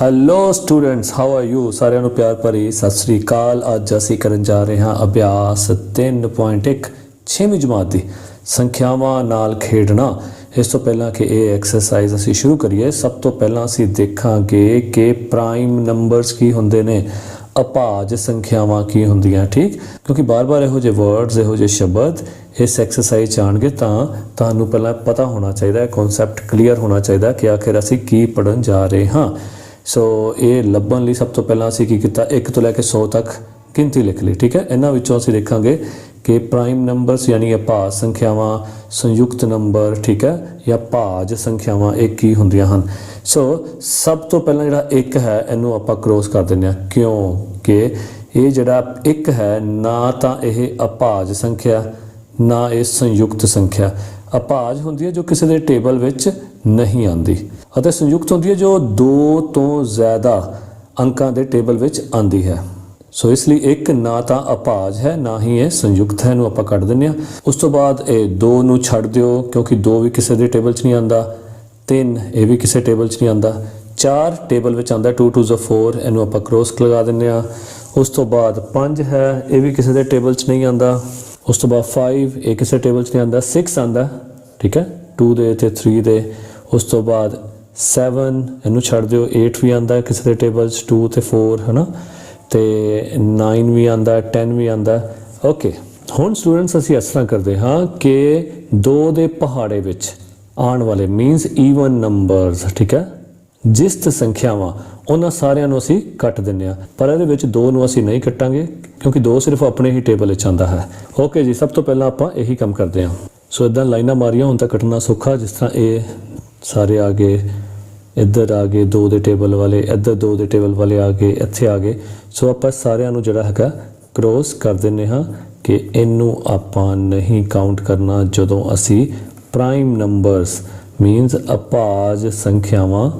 Hello students how are you ਸਾਰਿਆਂ ਨੂੰ ਪਿਆਰ ਭਰੀ ਸਤਿ ਸ੍ਰੀ ਅਕਾਲ। ਅੱਜ ਅਸੀਂ ਕਰਨ ਜਾ ਰਹੇ ਹਾਂ ਅਭਿਆਸ 3.1 ਛੇਵੀਂ ਜਮਾਤ ਦੀ ਸੰਖਿਆਵਾਂ ਨਾਲ ਖੇਡਣਾ। ਇਸ ਤੋਂ ਪਹਿਲਾਂ ਕਿ ਇਹ ਐਕਸਰਸਾਈਜ਼ ਅਸੀਂ ਸ਼ੁਰੂ ਕਰੀਏ, ਸਭ ਤੋਂ ਪਹਿਲਾਂ ਅਸੀਂ ਦੇਖਾਂਗੇ ਕਿ ਪ੍ਰਾਈਮ ਨੰਬਰਸ ਕੀ ਹੁੰਦੇ ਨੇ, ਅਪਾਜ ਸੰਖਿਆਵਾਂ ਕੀ ਹੁੰਦੀਆਂ, ਠੀਕ? ਕਿਉਂਕਿ ਬਾਰ-ਬਾਰ ਇਹੋ ਜਿਹੇ ਵਰਡਸ ਇਹੋ ਜਿਹੇ ਸ਼ਬਦ ਇਸ ਐਕਸਰਸਾਈਜ਼ ਚ ਆਣਗੇ ਤਾਂ ਤੁਹਾਨੂੰ ਪਹਿਲਾਂ ਪਤਾ ਹੋਣਾ ਚਾਹੀਦਾ ਹੈ ਕਨਸੈਪਟ ਕਲੀਅਰ ਹੋਣਾ ਚਾਹੀਦਾ ਕਿ ਆਖਿਰ ਅਸੀਂ ਕੀ ਪੜਨ ਜਾ ਰਹੇ ਹਾਂ। ਸੋ ਇਹ ਲੱਭਣ ਲਈ ਸਭ ਤੋਂ ਪਹਿਲਾਂ ਅਸੀਂ ਕੀ ਕੀਤਾ? 1 ਤੋਂ ਲੈ ਕੇ 100 ਤੱਕ ਗਿਣਤੀ ਲਿਖ ਲਈ, ਠੀਕ ਹੈ? ਇਹਨਾਂ ਵਿੱਚੋਂ ਅਸੀਂ ਦੇਖਾਂਗੇ ਕਿ ਪ੍ਰਾਈਮ ਨੰਬਰਸ ਯਾਨੀ ਅਭਾਜ ਸੰਖਿਆਵਾਂ, ਸੰਯੁਕਤ ਨੰਬਰ ਠੀਕ ਹੈ? ਜਾਂ ਭਾਜ ਸੰਖਿਆਵਾਂ ਇਹ ਕੀ ਹੁੰਦੀਆਂ ਹਨ? ਸੋ ਸਭ ਤੋਂ ਪਹਿਲਾਂ ਜਿਹੜਾ 1 ਹੈ, ਇਹਨੂੰ ਆਪਾਂ ਕ੍ਰੋਸ ਕਰ ਦਿੰਦੇ ਹਾਂ। ਕਿਉਂਕਿ ਇਹ ਜਿਹੜਾ 1 ਹੈ, ਨਾ ਤਾਂ ਇਹ ਅਪਾਜ ਸੰਖਿਆ, ਨਾ ਇਹ ਸੰਯੁਕਤ ਸੰਖਿਆ। ਅਭਾਜ ਹੁੰਦੀ ਹੈ ਜੋ ਕਿਸੇ ਦੇ ਟੇਬਲ ਵਿੱਚ ਨਹੀਂ ਆਉਂਦੀ। ਅਤੇ ਸੰਯੁਕਤ ਹੁੰਦੀ ਹੈ ਜੋ ਦੋ ਤੋਂ ਜ਼ਿਆਦਾ ਅੰਕਾਂ ਦੇ ਟੇਬਲ ਵਿੱਚ ਆਉਂਦੀ ਹੈ। ਸੋ ਇਸ ਲਈ ਇੱਕ ਨਾ ਤਾਂ ਅਪਾਜ ਹੈ, ਨਾ ਹੀ ਇਹ ਸੰਯੁਕਤ ਹੈ ਨੂੰ ਆਪਾਂ ਕੱਢ ਦਿੰਦੇ ਹਾਂ। ਉਸ ਤੋਂ ਬਾਅਦ ਇਹ 2 ਨੂੰ ਛੱਡ ਦਿਓ, ਕਿਉਂਕਿ 2 ਵੀ ਕਿਸੇ ਦੇ ਟੇਬਲ 'ਚ ਨਹੀਂ ਆਉਂਦਾ 3 ਇਹ ਵੀ ਕਿਸੇ ਟੇਬਲ 'ਚ ਨਹੀਂ ਆਉਂਦਾ 4 ਟੇਬਲ ਵਿੱਚ ਆਉਂਦਾ 2 2 4 ਇਹਨੂੰ ਆਪਾਂ ਕ੍ਰੋਸ ਲਗਾ ਦਿੰਦੇ ਹਾਂ। ਉਸ ਤੋਂ ਬਾਅਦ 5 ਹੈ, ਇਹ ਵੀ ਕਿਸੇ ਦੇ ਟੇਬਲ 'ਚ ਨਹੀਂ ਆਉਂਦਾ। ਉਸ ਤੋਂ ਬਾਅਦ 5 ਇਹ ਕਿਸੇ ਟੇਬਲ 'ਚ ਨਹੀਂ ਆਉਂਦਾ 6 ਆਉਂਦਾ, ਠੀਕ ਹੈ? 2 ਦੇ ਤੇ 3 ਦੇ। ਉਸ ਤੋਂ ਬਾਅਦ 7 ਇਹਨੂੰ ਛੱਡ ਦਿਓ 8 ਵੀ ਆਉਂਦਾ ਕਿਸੇ ਦੇ ਟੇਬਲ 'ਚ 2 ਤੇ 4 ਹਨਾ? ਤੇ 9 ਵੀ ਆਉਂਦਾ 10 ਵੀ ਆਉਂਦਾ ਓਕੇ ਹੁਣ ਸਟੂਡੈਂਟਸ ਅਸੀਂ ਇਸ ਤਰ੍ਹਾਂ ਕਰਦੇ ਹਾਂ ਕਿ 2 ਦੇ ਪਹਾੜੇ ਵਿੱਚ ਆਉਣ ਵਾਲੇ ਮੀਨਸ ਈਵਨ ਨੰਬਰਸ ਠੀਕ ਹੈ? ਜਿਸ ਜਿਸਤ ਸੰਖਿਆਵਾਂ, ਉਹਨਾਂ ਸਾਰਿਆਂ ਨੂੰ ਅਸੀਂ ਕੱਟ ਦਿੰਨੇ ਆ ਪਰ ਇਹਦੇ ਵਿੱਚ 2 ਨੂੰ ਅਸੀਂ ਨਹੀਂ ਕੱਟਾਂਗੇ, ਕਿਉਂਕਿ 2 ਸਿਰਫ ਆਪਣੇ ਹੀ ਟੇਬਲ ਵਿੱਚ ਆਉਂਦਾ ਹੈ। ਓਕੇ ਜੀ, ਸਭ ਤੋਂ ਪਹਿਲਾਂ ਆਪਾਂ ਇਹੀ ਕੰਮ ਕਰਦੇ ਹਾਂ। ਸੋ ਇਦਾਂ ਲਾਈਨਾਂ ਮਾਰੀਆਂ, ਹੁਣ ਤਾਂ ਕੱਟਣਾ ਸੌਖਾ, ਜਿਸ ਤਰ੍ਹਾਂ ਇਹ ਸਾਰੇ ਆ ਗਏ, ਇੱਧਰ ਆ ਗਏ ਦੋ ਦੇ ਟੇਬਲ ਵਾਲੇ, ਇੱਧਰ ਦੋ ਦੇ ਟੇਬਲ ਵਾਲੇ ਆ ਗਏ, ਇੱਥੇ ਆ ਗਏ। ਸੋ ਆਪਾਂ ਸਾਰਿਆਂ ਨੂੰ ਜਿਹੜਾ ਹੈਗਾ ਕ੍ਰੋਸ ਕਰ ਦਿੰਨੇ ਹਾਂ ਕਿ ਇਹਨੂੰ ਆਪਾਂ ਨਹੀਂ ਕਾਊਂਟ ਕਰਨਾ ਜਦੋਂ ਅਸੀਂ ਪ੍ਰਾਈਮ ਨੰਬਰਸ ਮੀਨਸ ਅਪਾਜ ਸੰਖਿਆਵਾਂ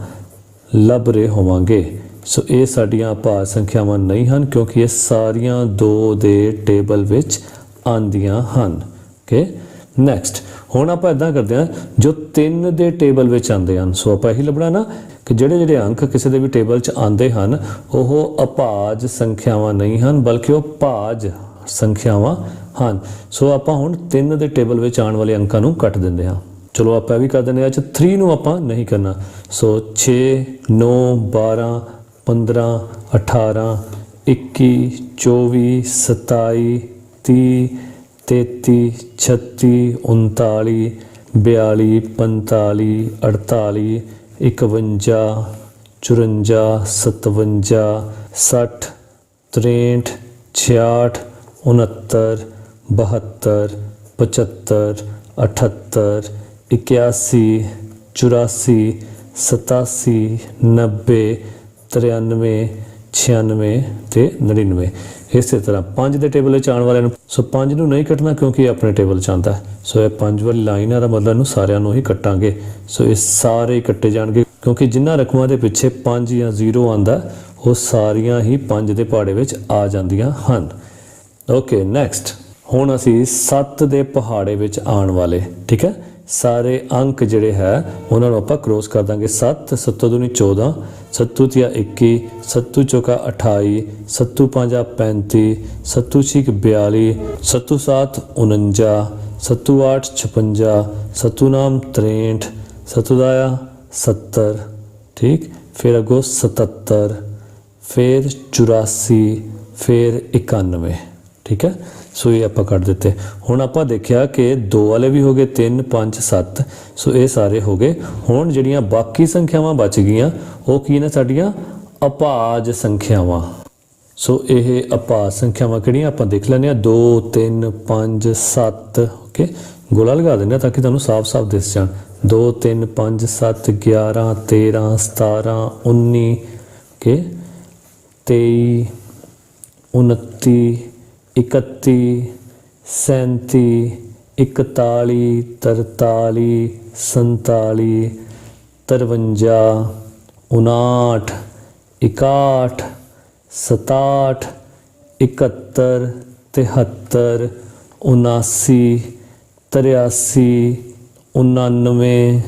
ਲੱਭ ਰਹੇ ਹੋਵਾਂਗੇ। ਸੋ ਇਹ ਸਾਡੀਆਂ ਅਪਾਜ ਸੰਖਿਆਵਾਂ ਨਹੀਂ ਹਨ ਕਿਉਂਕਿ ਇਹ ਸਾਰੀਆਂ 2 ਦੇ ਟੇਬਲ ਵਿੱਚ ਆਂਦੀਆਂ ਹਨ। ਓਕੇ ਨੈਕਸਟ ਹੁਣ ਆਪਾਂ ਇਦਾਂ ਕਰਦੇ ਹਾਂ, ਜੋ 3 ਦੇ ਟੇਬਲ ਵਿੱਚ ਆਉਂਦੇ ਹਨ, ਸੋ ਆਪਾਂ ਇਹੀ ਲੱਭਣਾ ਨਾ ਕਿ ਜਿਹੜੇ ਜਿਹੜੇ ਅੰਕ ਕਿਸੇ ਦੇ ਵੀ ਟੇਬਲ 'ਚ ਆਉਂਦੇ ਹਨ, ਉਹ ਅਪਾਜ ਸੰਖਿਆਵਾਂ ਨਹੀਂ ਹਨ, ਬਲਕਿ ਉਹ ਭਾਜ ਸੰਖਿਆਵਾਂ ਹਨ। ਸੋ ਆਪਾਂ ਹੁਣ 3 ਦੇ ਟੇਬਲ ਵਿੱਚ ਆਉਣ ਵਾਲੇ ਅੰਕਾਂ ਨੂੰ ਕੱਟ ਦਿੰਦੇ ਹਾਂ। ਚਲੋ ਆਪਾਂ ਇਹ ਵੀ ਕਰ ਦਿੰਦੇ ਹਾਂ ਅੱਜ 3 ਨੂੰ ਆਪਾਂ ਨਹੀਂ ਕਰਨਾ। ਸੋ 6 9 12 15 18 21 24 27 30 ਤੇਤੀ ਛੱਤੀ ਉਨਤਾਲੀ बयाली ਪੰਤਾਲੀ ਅੜਤਾਲੀ ਇਕਵੰਜਾ ਚੁਰੰਜਾ ਸਤਵੰਜਾ ਸੱਠ ਤਰੇਂਠ छियाठ उनहत्तर बहत्तर पचहत्तर अठहत्तर इक्यासी, चौरासी, सतासी, नब्बे तिरानवे 96 ਤੇ 99 ਇਸੇ ਤਰ੍ਹਾਂ 5 ਦੇ ਟੇਬਲ ਵਿੱਚ ਆਉਣ ਵਾਲਿਆਂ ਨੂੰ ਸੋ 5 ਨੂੰ ਨਹੀਂ ਕੱਟਣਾ ਕਿਉਂਕਿ ਇਹ ਆਪਣੇ ਟੇਬਲ 'ਚ ਆਉਂਦਾ। ਸੋ ਇਹ 5 ਵਾਲੀ ਲਾਈਨ ਆ ਦਾ ਮਤਲਬ ਇਹਨੂੰ ਸਾਰਿਆਂ ਨੂੰ ਹੀ ਕੱਟਾਂਗੇ। ਸੋ ਇਹ ਸਾਰੇ ਕੱਟੇ ਜਾਣਗੇ ਕਿਉਂਕਿ ਜਿਨ੍ਹਾਂ ਰਕਮਾਂ ਦੇ ਪਿੱਛੇ 5 ਜਾਂ 0 ਆਂਦਾ ਉਹ ਸਾਰੀਆਂ ਹੀ 5 ਦੇ ਪਹਾੜੇ ਵਿੱਚ ਆ ਜਾਂਦੀਆਂ ਹਨ। Okay, next. ਹੁਣ ਅਸੀਂ 7 ਦੇ ਪਹਾੜੇ ਵਿੱਚ ਆਉਣ ਵਾਲੇ, ਠੀਕ ਹੈ? ਸਾਰੇ ਅੰਕ ਜਿਹੜੇ ਹੈ, ਉਹਨਾਂ ਨੂੰ ਆਪਾਂ ਕ੍ਰੋਸ ਕਰ ਦਾਂਗੇ। 7 7 ਦੂਣੀ 14 7 ਤੀਆ 21 7 ਚੌਕਾ 28 7 ਪੰਜਾ 35 7 ਛਿਕ 42 7 7 49 7 8 56 7 ਨਾਮ 63 7 ਦਾਇਆ 70 ਠੀਕ? ਫਿਰ ਅਗੋ 77 ਫਿਰ 84 ਫਿਰ 91 ਠੀਕ ਹੈ? ਸੋ ਇਹ ਆਪਾਂ ਕੱਢ ਦਿੱਤੇ। ਹੁਣ ਆਪਾਂ ਦੇਖਿਆ ਕਿ 2 ਵਾਲੇ ਵੀ ਹੋ ਗਏ 3 5 7 ਸੋ ਇਹ ਸਾਰੇ ਹੋ ਗਏ। ਹੁਣ ਜਿਹੜੀਆਂ ਬਾਕੀ ਸੰਖਿਆਵਾਂ ਬਚ ਗਈਆਂ, ਉਹ ਕੀ ਨੇ ਸਾਡੀਆਂ? ਅਪਾਜ ਸੰਖਿਆਵਾਂ। ਸੋ ਇਹ ਅਪਾਜ ਸੰਖਿਆਵਾਂ ਕਿਹੜੀਆਂ? ਆਪਾਂ ਦੇਖ ਲੈਂਦੇ ਆ 2 3 5 7 ਓਕੇ ਗੋਲਾ ਲਗਾ ਦਿੰਦੇ ਹਾਂ ਤਾਂ ਕਿ ਤੁਹਾਨੂੰ ਸਾਫ਼-ਸਾਫ਼ ਦਿਸ ਜਾਣ। 2 3 5 7 11 13 17 19 ਓਕੇ 23 29 31 37 41 43 47 53 59 61 67 71 73 79 83 99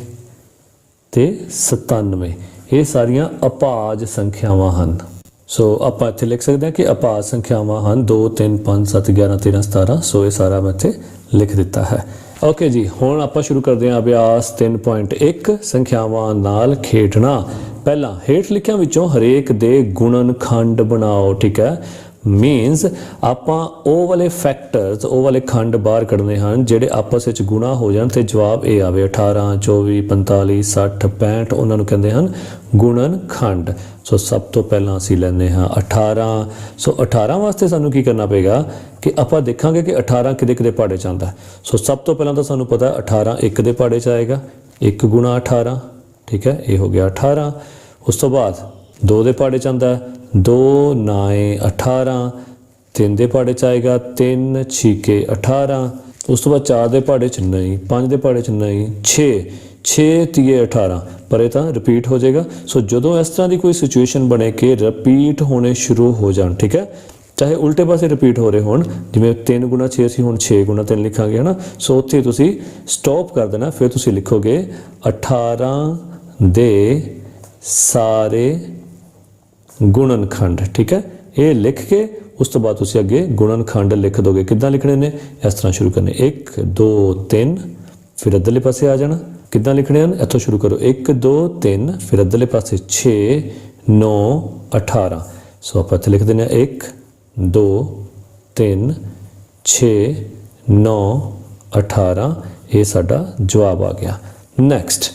ਤੇ 97 ਇਹ ਸਾਰੀਆਂ ਅਪਾਜ ਸੰਖਿਆਵਾਂ ਹਨ। ਸੋ ਆਪਾਂ ਇੱਥੇ ਲਿਖ ਸਕਦੇ ਹਾਂ ਕਿ ਅਪਾਜ ਸੰਖਿਆਵਾਂ ਹਨ 2 3 5 7 11 13 17 ਸੋ ਇਹ ਸਾਰਾ ਮੈਂ ਇੱਥੇ ਲਿਖ ਦਿੱਤਾ ਹੈ। ਓਕੇ ਜੀ, ਹੁਣ ਆਪਾਂ ਸ਼ੁਰੂ ਕਰਦੇ ਹਾਂ ਅਭਿਆਸ 3.1 ਸੰਖਿਆਵਾਂ ਨਾਲ ਖੇਡਣਾ। ਪਹਿਲਾਂ ਹੇਠ ਲਿਖਿਆਂ ਵਿੱਚੋਂ ਹਰੇਕ ਦੇ ਗੁਣਨਖੰਡ ਬਣਾਓ, ਠੀਕ ਹੈ? ਮੀਨਸ ਆਪਾਂ ਉਹ ਵਾਲੇ ਫੈਕਟਰਸ ਉਹ ਵਾਲੇ ਖੰਡ ਬਾਹਰ ਕੱਢਨੇ ਹਨ, ਜਿਹੜੇ ਆਪਸ ਵਿੱਚ ਗੁਣਾ ਹੋ ਜਾਣ ਤੇ ਜਵਾਬ ਇਹ ਆਵੇ। 18 24 45 60 65 ਉਹਨਾਂ ਨੂੰ ਕਹਿੰਦੇ ਹਨ ਗੁਣਨ ਖੰਡ। ਸੋ ਸਭ ਤੋਂ ਪਹਿਲਾਂ ਅਸੀਂ ਲੈਂਦੇ ਹਾਂ 18 ਸੋ 18 ਵਾਸਤੇ ਸਾਨੂੰ ਕੀ ਕਰਨਾ ਪਏਗਾ ਕਿ ਆਪਾਂ ਦੇਖਾਂਗੇ ਕਿ 18 ਕਿਹਦੇ ਕਿਹਦੇ ਪਹਾੜੇ ਚ ਆਉਂਦਾ ਸੋ ਸਭ ਤੋਂ ਪਹਿਲਾਂ ਤਾਂ ਸਾਨੂੰ ਪਤਾ ਹੈ 18 ਇੱਕ ਦੇ ਪਹਾੜੇ ਚ ਆਏਗਾ 1 ਗੁਣਾ 18 ਠੀਕ ਹੈ, ਇਹ ਹੋ ਗਿਆ 18 ਉਸ ਤੋਂ ਬਾਅਦ 2 ਦੇ ਪਹਾੜੇ ਚ ਆਉਂਦਾ ਹੈ। 2 9 18 3 ਦੇ ਪਹਾੜੇ ਚ ਆਏਗਾ। 3 ਛੀਕੇ 18 ਉਸ ਤੋਂ ਬਾਅਦ 4 ਦੇ ਪਹਾੜੇ ਚ ਨਹੀਂ 5 ਦੇ ਪਹਾੜੇ ਚ ਨਹੀਂ 6 6 ਤੀਏ 18 ਪਰ ਇਹ ਤਾਂ ਰਿਪੀਟ ਹੋ ਜਾਏਗਾ। ਸੋ ਜਦੋਂ ਇਸ ਤਰ੍ਹਾਂ ਦੀ ਕੋਈ ਸਿਚੁਏਸ਼ਨ ਬਣੇ ਕਿ ਰਿਪੀਟ ਹੋਣੇ ਸ਼ੁਰੂ ਹੋ ਜਾਣ, ਠੀਕ ਹੈ? ਚਾਹੇ ਉਲਟੇ ਪਾਸੇ ਰਿਪੀਟ ਹੋ ਰਹੇ ਹੋਣ, ਜਿਵੇਂ 3 ਗੁਣਾ 6 ਅਸੀਂ ਹੁਣ 6 ਗੁਣਾ 3 ਲਿਖਾਂਗੇ, ਹਨਾ? ਸੋ ਉੱਥੇ ਤੁਸੀਂ ਸਟਾਪ ਕਰ ਦੇਣਾ, ਫਿਰ ਤੁਸੀਂ ਲਿਖੋਗੇ 18 ਦੇ ਸਾਰੇ ਗੁਣਨਖੰਡ, ਠੀਕ ਹੈ? ਇਹ ਲਿਖ ਕੇ ਉਸ ਤੋਂ ਬਾਅਦ ਤੁਸੀਂ ਅੱਗੇ ਗੁਣਨਖੰਡ ਲਿਖ ਦੋਗੇ। ਕਿੱਦਾਂ ਲਿਖਣੇ ਨੇ? ਇਸ ਤਰ੍ਹਾਂ ਸ਼ੁਰੂ ਕਰਨੇ। 1 2 3 ਫਿਰ ਅੱਧਲੇ ਪਾਸੇ ਆ ਜਾਣਾ। ਕਿੱਦਾਂ ਲਿਖਣੇ ਹਨ? ਇੱਥੋਂ ਸ਼ੁਰੂ ਕਰੋ। 1 2 3 ਫਿਰ ਅੱਧਲੇ ਪਾਸੇ 6 9 18 ਸੋ ਆਪਾਂ ਇੱਥੇ ਲਿਖ ਦਿੰਦੇ ਹਾਂ। 1 2 3 6 9 18 ਇਹ ਸਾਡਾ ਜਵਾਬ ਆ ਗਿਆ। ਨੈਕਸਟ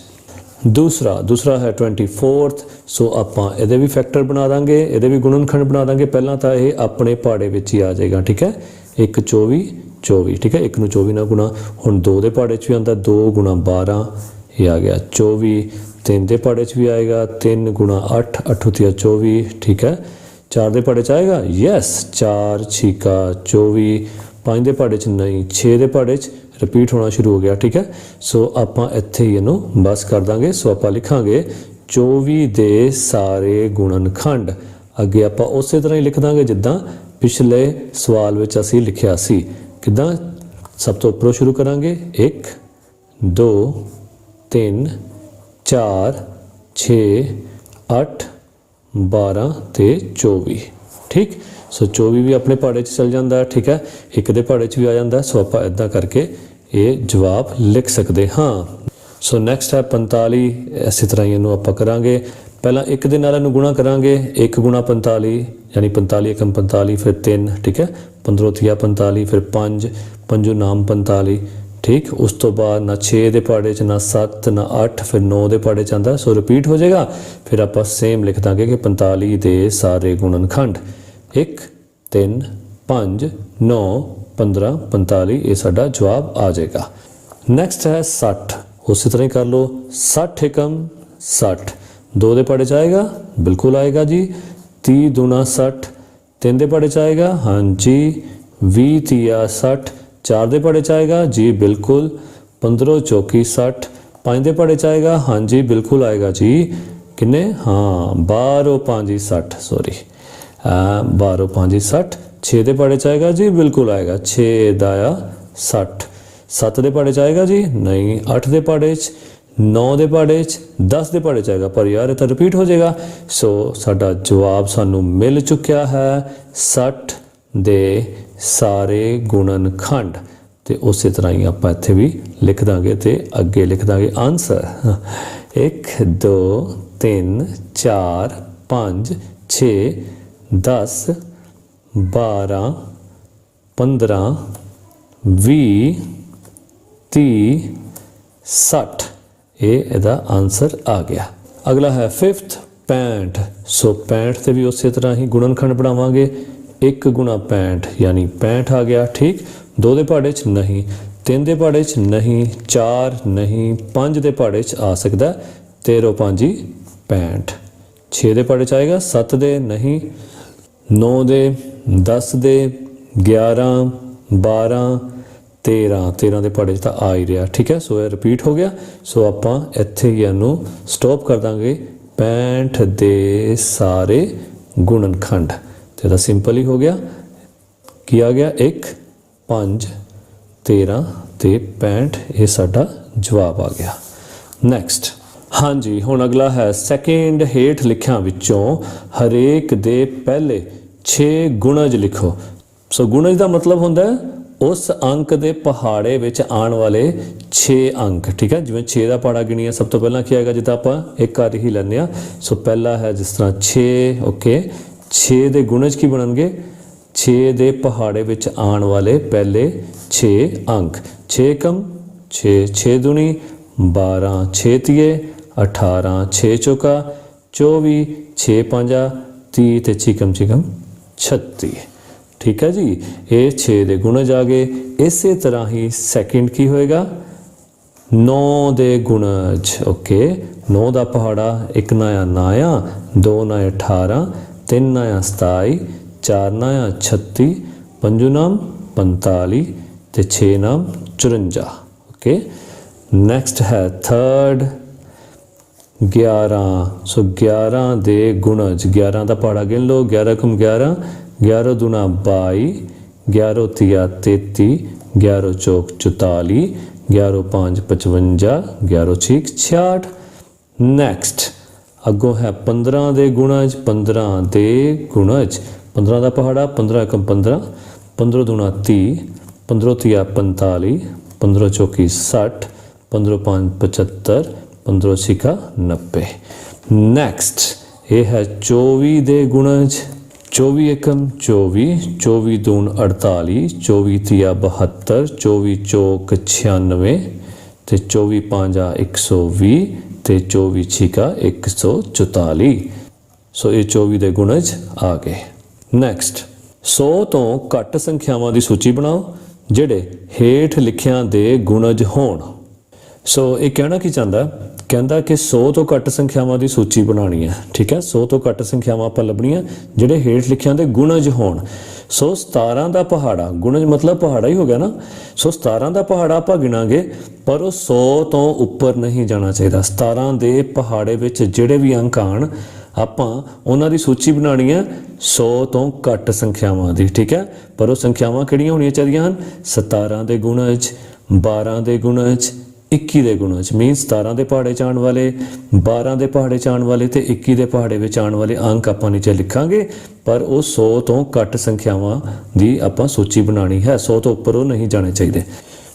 ਦੂਸਰਾ ਦੂਸਰਾ ਹੈ 24th ਸੋ ਆਪਾਂ ਇਹਦੇ ਵੀ ਫੈਕਟਰ ਬਣਾ ਦਾਂਗੇ, ਇਹਦੇ ਵੀ ਗੁਣਨਖੰਡ ਬਣਾ ਦਾਂਗੇ। ਪਹਿਲਾਂ ਤਾਂ ਇਹ ਆਪਣੇ ਪਹਾੜੇ ਵਿੱਚ ਹੀ ਆ ਜਾਏਗਾ, ਠੀਕ ਹੈ? 1 24 24 ਠੀਕ ਹੈ? 1 ਨੂੰ 24 ਨਾਲ ਗੁਣਾ, ਹੁਣ 2 ਦੇ ਪਹਾੜੇ 'ਚ ਵੀ ਆਉਂਦਾ 2 ਗੁਣਾ 12 ਇਹ ਆ ਗਿਆ 24 3 ਦੇ ਪਹਾੜੇ 'ਚ ਵੀ ਆਏਗਾ 3 ਗੁਣਾ 8 8 ਉਤੀਆ 24 ਠੀਕ ਹੈ? 4 ਦੇ ਪਹਾੜੇ 'ਚ ਆਏਗਾ? ਯੈਸ 4 ਛੀਕਾ 24 5 ਦੇ ਪਹਾੜੇ 'ਚ ਨਹੀਂ 6 ਦੇ ਪਹਾੜੇ 'ਚ ਰਿਪੀਟ ਹੋਣਾ ਸ਼ੁਰੂ ਹੋ ਗਿਆ, ਠੀਕ ਹੈ? ਸੋ ਆਪਾਂ ਇੱਥੇ ਹੀ ਇਹਨੂੰ ਬਸ ਕਰ ਦਾਂਗੇ। ਸੋ ਆਪਾਂ ਲਿਖਾਂਗੇ 24 ਦੇ ਸਾਰੇ ਗੁਣਨਖੰਡ ਅੱਗੇ ਆਪਾਂ ਉਸੇ ਤਰ੍ਹਾਂ ਹੀ ਲਿਖ ਦਾਂਗੇ, ਜਿੱਦਾਂ ਪਿਛਲੇ ਸਵਾਲ ਵਿੱਚ ਅਸੀਂ ਲਿਖਿਆ ਸੀ। ਕਿਦਾਂ? ਸਭ ਤੋਂ ਉੱਪਰੋਂ ਸ਼ੁਰੂ ਕਰਾਂਗੇ। 1 2 3 4 6 8 12 ਤੇ 24 ਠੀਕ? ਸੋ 24 ਵੀ ਆਪਣੇ ਪਹਾੜੇ 'ਚ ਚਲ ਜਾਂਦਾ, ਠੀਕ ਹੈ? ਇੱਕ ਦੇ ਪਹਾੜੇ 'ਚ ਵੀ ਆ ਜਾਂਦਾ। ਸੋ ਆਪਾਂ ਇਦਾਂ ਕਰਕੇ ਇਹ ਜਵਾਬ ਲਿਖ ਸਕਦੇ ਹਾਂ। ਸੋ ਨੈਕਸਟ ਹੈ 45 ਇਸੇ ਤਰ੍ਹਾਂ ਹੀ ਇਹਨੂੰ ਆਪਾਂ ਕਰਾਂਗੇ। ਪਹਿਲਾਂ ਇੱਕ ਦੇ ਨਾਲ ਇਹਨੂੰ ਗੁਣਾ ਕਰਾਂਗੇ। 1 ਗੁਣਾ 45 ਯਾਨੀ 45 ਏਕਮ 45 ਫਿਰ 3 ਠੀਕ ਹੈ? 15 ਥੀਆ 45 ਫਿਰ 5 ਪੰਜੋ ਨਾਮ 45 ਠੀਕ? ਉਸ ਤੋਂ ਬਾਅਦ ਨਾ 6 ਦੇ ਪਾੜੇ 'ਚ, ਨਾ 7 ਨਾ 8 ਫਿਰ 9 ਦੇ ਪਾੜੇ 'ਚ ਆਂਦਾ ਸੋ ਰਿਪੀਟ ਹੋ ਜਾਏਗਾ। ਫਿਰ ਆਪਾਂ ਸੇਮ ਲਿਖ ਦਾਂਗੇ ਕਿ 45 ਦੇ ਸਾਰੇ ਗੁਣਨਖੰਡ। 1 3 5 9 15 45 ਇਹ ਸਾਡਾ ਜਵਾਬ ਆ ਜਾਏਗਾ ਨੈਕਸਟ ਹੈ 60 ਉਸੇ ਤਰ੍ਹਾਂ ਹੀ ਕਰ ਲਓ 60 ਏਕਮ 60 ਦੋ ਦੇ ਪਹਾੜੇ 'ਚ ਆਏਗਾ ਬਿਲਕੁਲ ਆਏਗਾ ਜੀ 30 ਦੁਣਾ 60 ਤਿੰਨ ਦੇ ਪਹਾੜੇ 'ਚ ਆਏਗਾ ਹਾਂਜੀ 20 ਤੀਆ 60 ਚਾਰ ਦੇ ਪਹਾੜੇ 'ਚ ਆਏਗਾ ਜੀ ਬਿਲਕੁਲ 15 ਚੌਕੀ 60 ਪੰਜ ਦੇ ਪਹਾੜੇ 'ਚ ਆਏਗਾ ਹਾਂਜੀ ਬਿਲਕੁਲ ਆਏਗਾ ਜੀ ਕਿੰਨੇ ਹਾਂ 12 5 60 ਸੌਰੀ 12 5 60 6 ਦੇ ਪਹਾੜੇ 'ਚ ਆਏਗਾ ਜੀ, ਬਿਲਕੁਲ ਆਏਗਾ। 6 ਦਾਇਆ 60 7 ਦੇ ਪਹਾੜੇ 'ਚ ਆਏਗਾ ਜੀ, ਨਹੀਂ 8 ਦੇ ਪਹਾੜੇ 'ਚ 9 ਦੇ ਪਹਾੜੇ 'ਚ 10 ਦੇ ਪਹਾੜੇ 'ਚ ਆਏਗਾ ਪਰ ਯਾਰ, ਇਹ ਤਾਂ ਰਿਪੀਟ ਹੋ ਜਾਏਗਾ। ਸੋ ਸਾਡਾ ਜਵਾਬ ਸਾਨੂੰ ਮਿਲ ਚੁੱਕਿਆ ਹੈ 60 ਦੇ ਸਾਰੇ ਗੁਣਨਖੰਡ ਤੇ ਉਸੇ ਤਰ੍ਹਾਂ ਹੀ ਆਪਾਂ ਇੱਥੇ ਵੀ ਲਿਖ ਦਾਂਗੇ ਤੇ ਅੱਗੇ ਲਿਖ ਦਾਂਗੇ ਆਨਸਰ 1 2 3 4 5 6 10 12 15 20 30 60 ਇਹ ਇਹਦਾ ਆਨਸਰ ਆ ਗਿਆ। ਅਗਲਾ ਹੈ 5th 65 ਸੋ 65 ਤੇ ਵੀ ਉਸੇ ਤਰ੍ਹਾਂ ਹੀ ਗੁਣਨਖੰਡ ਬਣਾਵਾਂਗੇ। 1 ਗੁਣਾ 65 ਯਾਨੀ 65 ਆ ਗਿਆ, ਠੀਕ? ਦੋ ਦੇ ਪਹਾੜੇ 'ਚ ਨਹੀਂ, ਤਿੰਨ ਦੇ ਪਹਾੜੇ 'ਚ ਨਹੀਂ 4 ਨਹੀਂ 5 ਦੇ ਪਹਾੜੇ 'ਚ ਆ ਸਕਦਾ 13 5 65 6 ਦੇ ਪਹਾੜੇ 'ਚ ਆਏਗਾ 7 ਦੇ ਨਹੀਂ 9 ਦੇ 10 ਦੇ 11 12 13 13 ਦੇ ਪਹਾੜੇ 'ਚ ਤਾਂ ਆ ਹੀ ਰਿਹਾ। ਠੀਕ ਹੈ? ਸੋ ਇਹ ਰਿਪੀਟ ਹੋ ਗਿਆ। ਸੋ ਆਪਾਂ ਇੱਥੇ ਹੀ ਇਹਨੂੰ ਸਟਾਪ ਕਰ ਦਾਂਗੇ। 65 ਦੇ ਸਾਰੇ ਗੁਣਨਖੰਡ। ਤੇ ਇਹਦਾ ਸਿੰਪਲ ਹੀ ਹੋ ਗਿਆ। ਕੀ ਆ ਗਿਆ? 1 5 13 ਤੇ 65 ਇਹ ਸਾਡਾ ਜਵਾਬ ਆ ਗਿਆ। ਨੈਕਸਟ ਹਾਂਜੀ, ਹੁਣ ਅਗਲਾ ਹੈ ਸੈਕਿੰਡ ਹੇਠ ਲਿਖਿਆਂ ਵਿੱਚੋਂ ਹਰੇਕ ਦੇ ਪਹਿਲੇ 6 ਗੁਣਜ ਲਿਖੋ। ਸੋ ਗੁਣਜ ਦਾ ਮਤਲਬ ਹੁੰਦਾ ਉਸ ਅੰਕ ਦੇ ਪਹਾੜੇ ਵਿੱਚ ਆਉਣ ਵਾਲੇ 6 ਅੰਕ, ਠੀਕ ਹੈ? ਜਿਵੇਂ 6 ਦਾ ਪਹਾੜਾ ਗਿਣੀਏ, ਸਭ ਤੋਂ ਪਹਿਲਾਂ ਕੀ ਆਏਗਾ, ਜਿੱਦਾਂ ਆਪਾਂ ਇੱਕ ਕਰ ਹੀ ਲੈਂਦੇ ਆ ਸੋ ਪਹਿਲਾ ਹੈ ਜਿਸ ਤਰ੍ਹਾਂ 6 ਓਕੇ 6 ਦੇ ਗੁਣਜ ਕੀ ਬਣਨਗੇ? 6 ਦੇ ਪਹਾੜੇ ਵਿੱਚ ਆਉਣ ਵਾਲੇ ਪਹਿਲੇ 6 ਅੰਕ। 6 ਕਮ 6 6 ਦੁਨੀ 12 6 ਤੀਏ 18 6 ਚੌਕਾ 24 6 ਪੰਜਾ 30 ਤੇ ਚਿਕਮ ਚਿਕਮ 36 ਠੀਕ ਹੈ ਜੀ? ਇਹ 6 ਦੇ ਗੁਣਜ ਆ ਗਏ ਇਸੇ ਤਰ੍ਹਾਂ ਹੀ ਸੈਕਿੰਡ ਕੀ ਹੋਏਗਾ? 9 ਦੇ ਗੁਣਜ ਓਕੇ 9 ਦਾ ਪਹਾੜਾ, ਇੱਕ ਨਾਇਆ ਨਾਇਆ 2 ਨਾਇਆ 18 3 ਨਾਇਆ 27 4 ਨਾਇਆ 36 ਪੰਜੂ ਨਾਮ 45 ਤੇ 6 ਨਾਮ 54 ਓਕੇ ਨੈਕਸਟ ਹੈ ਥਰਡ 11 ਸੋ 11 ਦੇ ਗੁਣਜ 11 ਦਾ ਪਹਾੜਾ ਗਿਣ ਲਓ 11 ਕਮ 11 11 ਦੁਨਾ 22 11 ਤੀਆ 33 11 ਚੌਕ 44 11 5 55 11 ਛੀਕ 66 ਨੈਕਸਟ ਅੱਗੋਂ ਹੈ 15 ਦੇ ਗੁਣਜ 15 ਦੇ ਗੁਣਜ 15 ਦਾ ਪਹਾੜਾ 15 ਕਮ 15 15 ਦੁਨਾ 30 15 ਤੀਆ 45 15 ਚੌਕੀ 60 15 5 75 15 ਛਿਕਾ 90 ਨੈਕਸਟ ਇਹ ਹੈ 24 ਦੇ ਗੁਣਜ 24 ਏਕਮ 24 24 ਦੂਣ 48 24 ਤੀਆ 72 24 ਚੌਕ 96 ਤੇ 24 ਪੰਜਾ 120 ਤੇ 24 ਛਿਕਾ 144 ਸੋ ਇਹ 24 ਦੇ ਗੁਣਜ ਆ ਗਏ। ਨੈਕਸਟ 100 ਤੋਂ ਘੱਟ ਸੰਖਿਆਵਾਂ ਦੀ ਸੂਚੀ ਬਣਾਓ, ਜਿਹੜੇ ਹੇਠ ਲਿਖਿਆਂ ਦੇ ਗੁਣਜ ਹੋਣ। ਸੋ ਇਹ ਕਹਿਣਾ ਕੀ ਚਾਹੁੰਦਾ? ਕਹਿੰਦਾ ਕਿ 100 ਤੋਂ ਘੱਟ ਸੰਖਿਆਵਾਂ ਦੀ ਸੂਚੀ ਬਣਾਉਣੀ ਹੈ, ਠੀਕ ਹੈ? 100 ਤੋਂ ਘੱਟ ਸੰਖਿਆਵਾਂ ਆਪਾਂ ਲੱਭਣੀਆਂ, ਜਿਹੜੇ ਹੇਠ ਲਿਖਿਆਂ ਦੇ ਗੁਣਜ ਹੋਣ। ਸੋ 17 ਦਾ ਪਹਾੜਾ, ਗੁਣਜ ਮਤਲਬ ਪਹਾੜਾ ਹੀ ਹੋ ਗਿਆ ਨਾ? ਸੋ 17 ਦਾ ਪਹਾੜਾ ਆਪਾਂ ਗਿਣਾਂਗੇ, ਪਰ ਉਹ 100 ਤੋਂ ਉੱਪਰ ਨਹੀਂ ਜਾਣਾ ਚਾਹੀਦਾ। 17 ਦੇ ਪਹਾੜੇ ਵਿੱਚ ਜਿਹੜੇ ਵੀ ਅੰਕ ਆਣ ਆਪਾਂ ਉਹਨਾਂ ਦੀ ਸੂਚੀ ਬਣਾਉਣੀ ਹੈ 100 ਤੋਂ ਘੱਟ ਸੰਖਿਆਵਾਂ ਦੀ, ਠੀਕ ਹੈ? ਪਰ ਉਹ ਸੰਖਿਆਵਾਂ ਕਿਹੜੀਆਂ ਹੋਣੀਆਂ ਚਾਹੀਦੀਆਂ ਹਨ? 17 ਦੇ ਗੁਣਜ 12 ਦੇ ਗੁਣਜ 21 ਦੇ ਗੁਣਜ ਮੀਨ 17 ਦੇ ਪਹਾੜੇ ਚ ਆਉਣ ਵਾਲੇ 12 ਦੇ ਪਹਾੜੇ ਚ ਆਉਣ ਵਾਲੇ ਤੇ 21 ਦੇ ਪਹਾੜੇ ਵਿੱਚ ਆਉਣ ਵਾਲੇ ਅੰਕ ਆਪਾਂ ਨੀਚੇ ਲਿਖਾਂਗੇ, ਪਰ ਉਹ 100 ਤੋਂ ਘੱਟ ਸੰਖਿਆਵਾਂ ਦੀ ਆਪਾਂ ਸੂਚੀ ਬਣਾਉਣੀ ਹੈ 100 ਤੋਂ ਉੱਪਰ ਉਹ ਨਹੀਂ ਜਾਣੇ ਚਾਹੀਦੇ।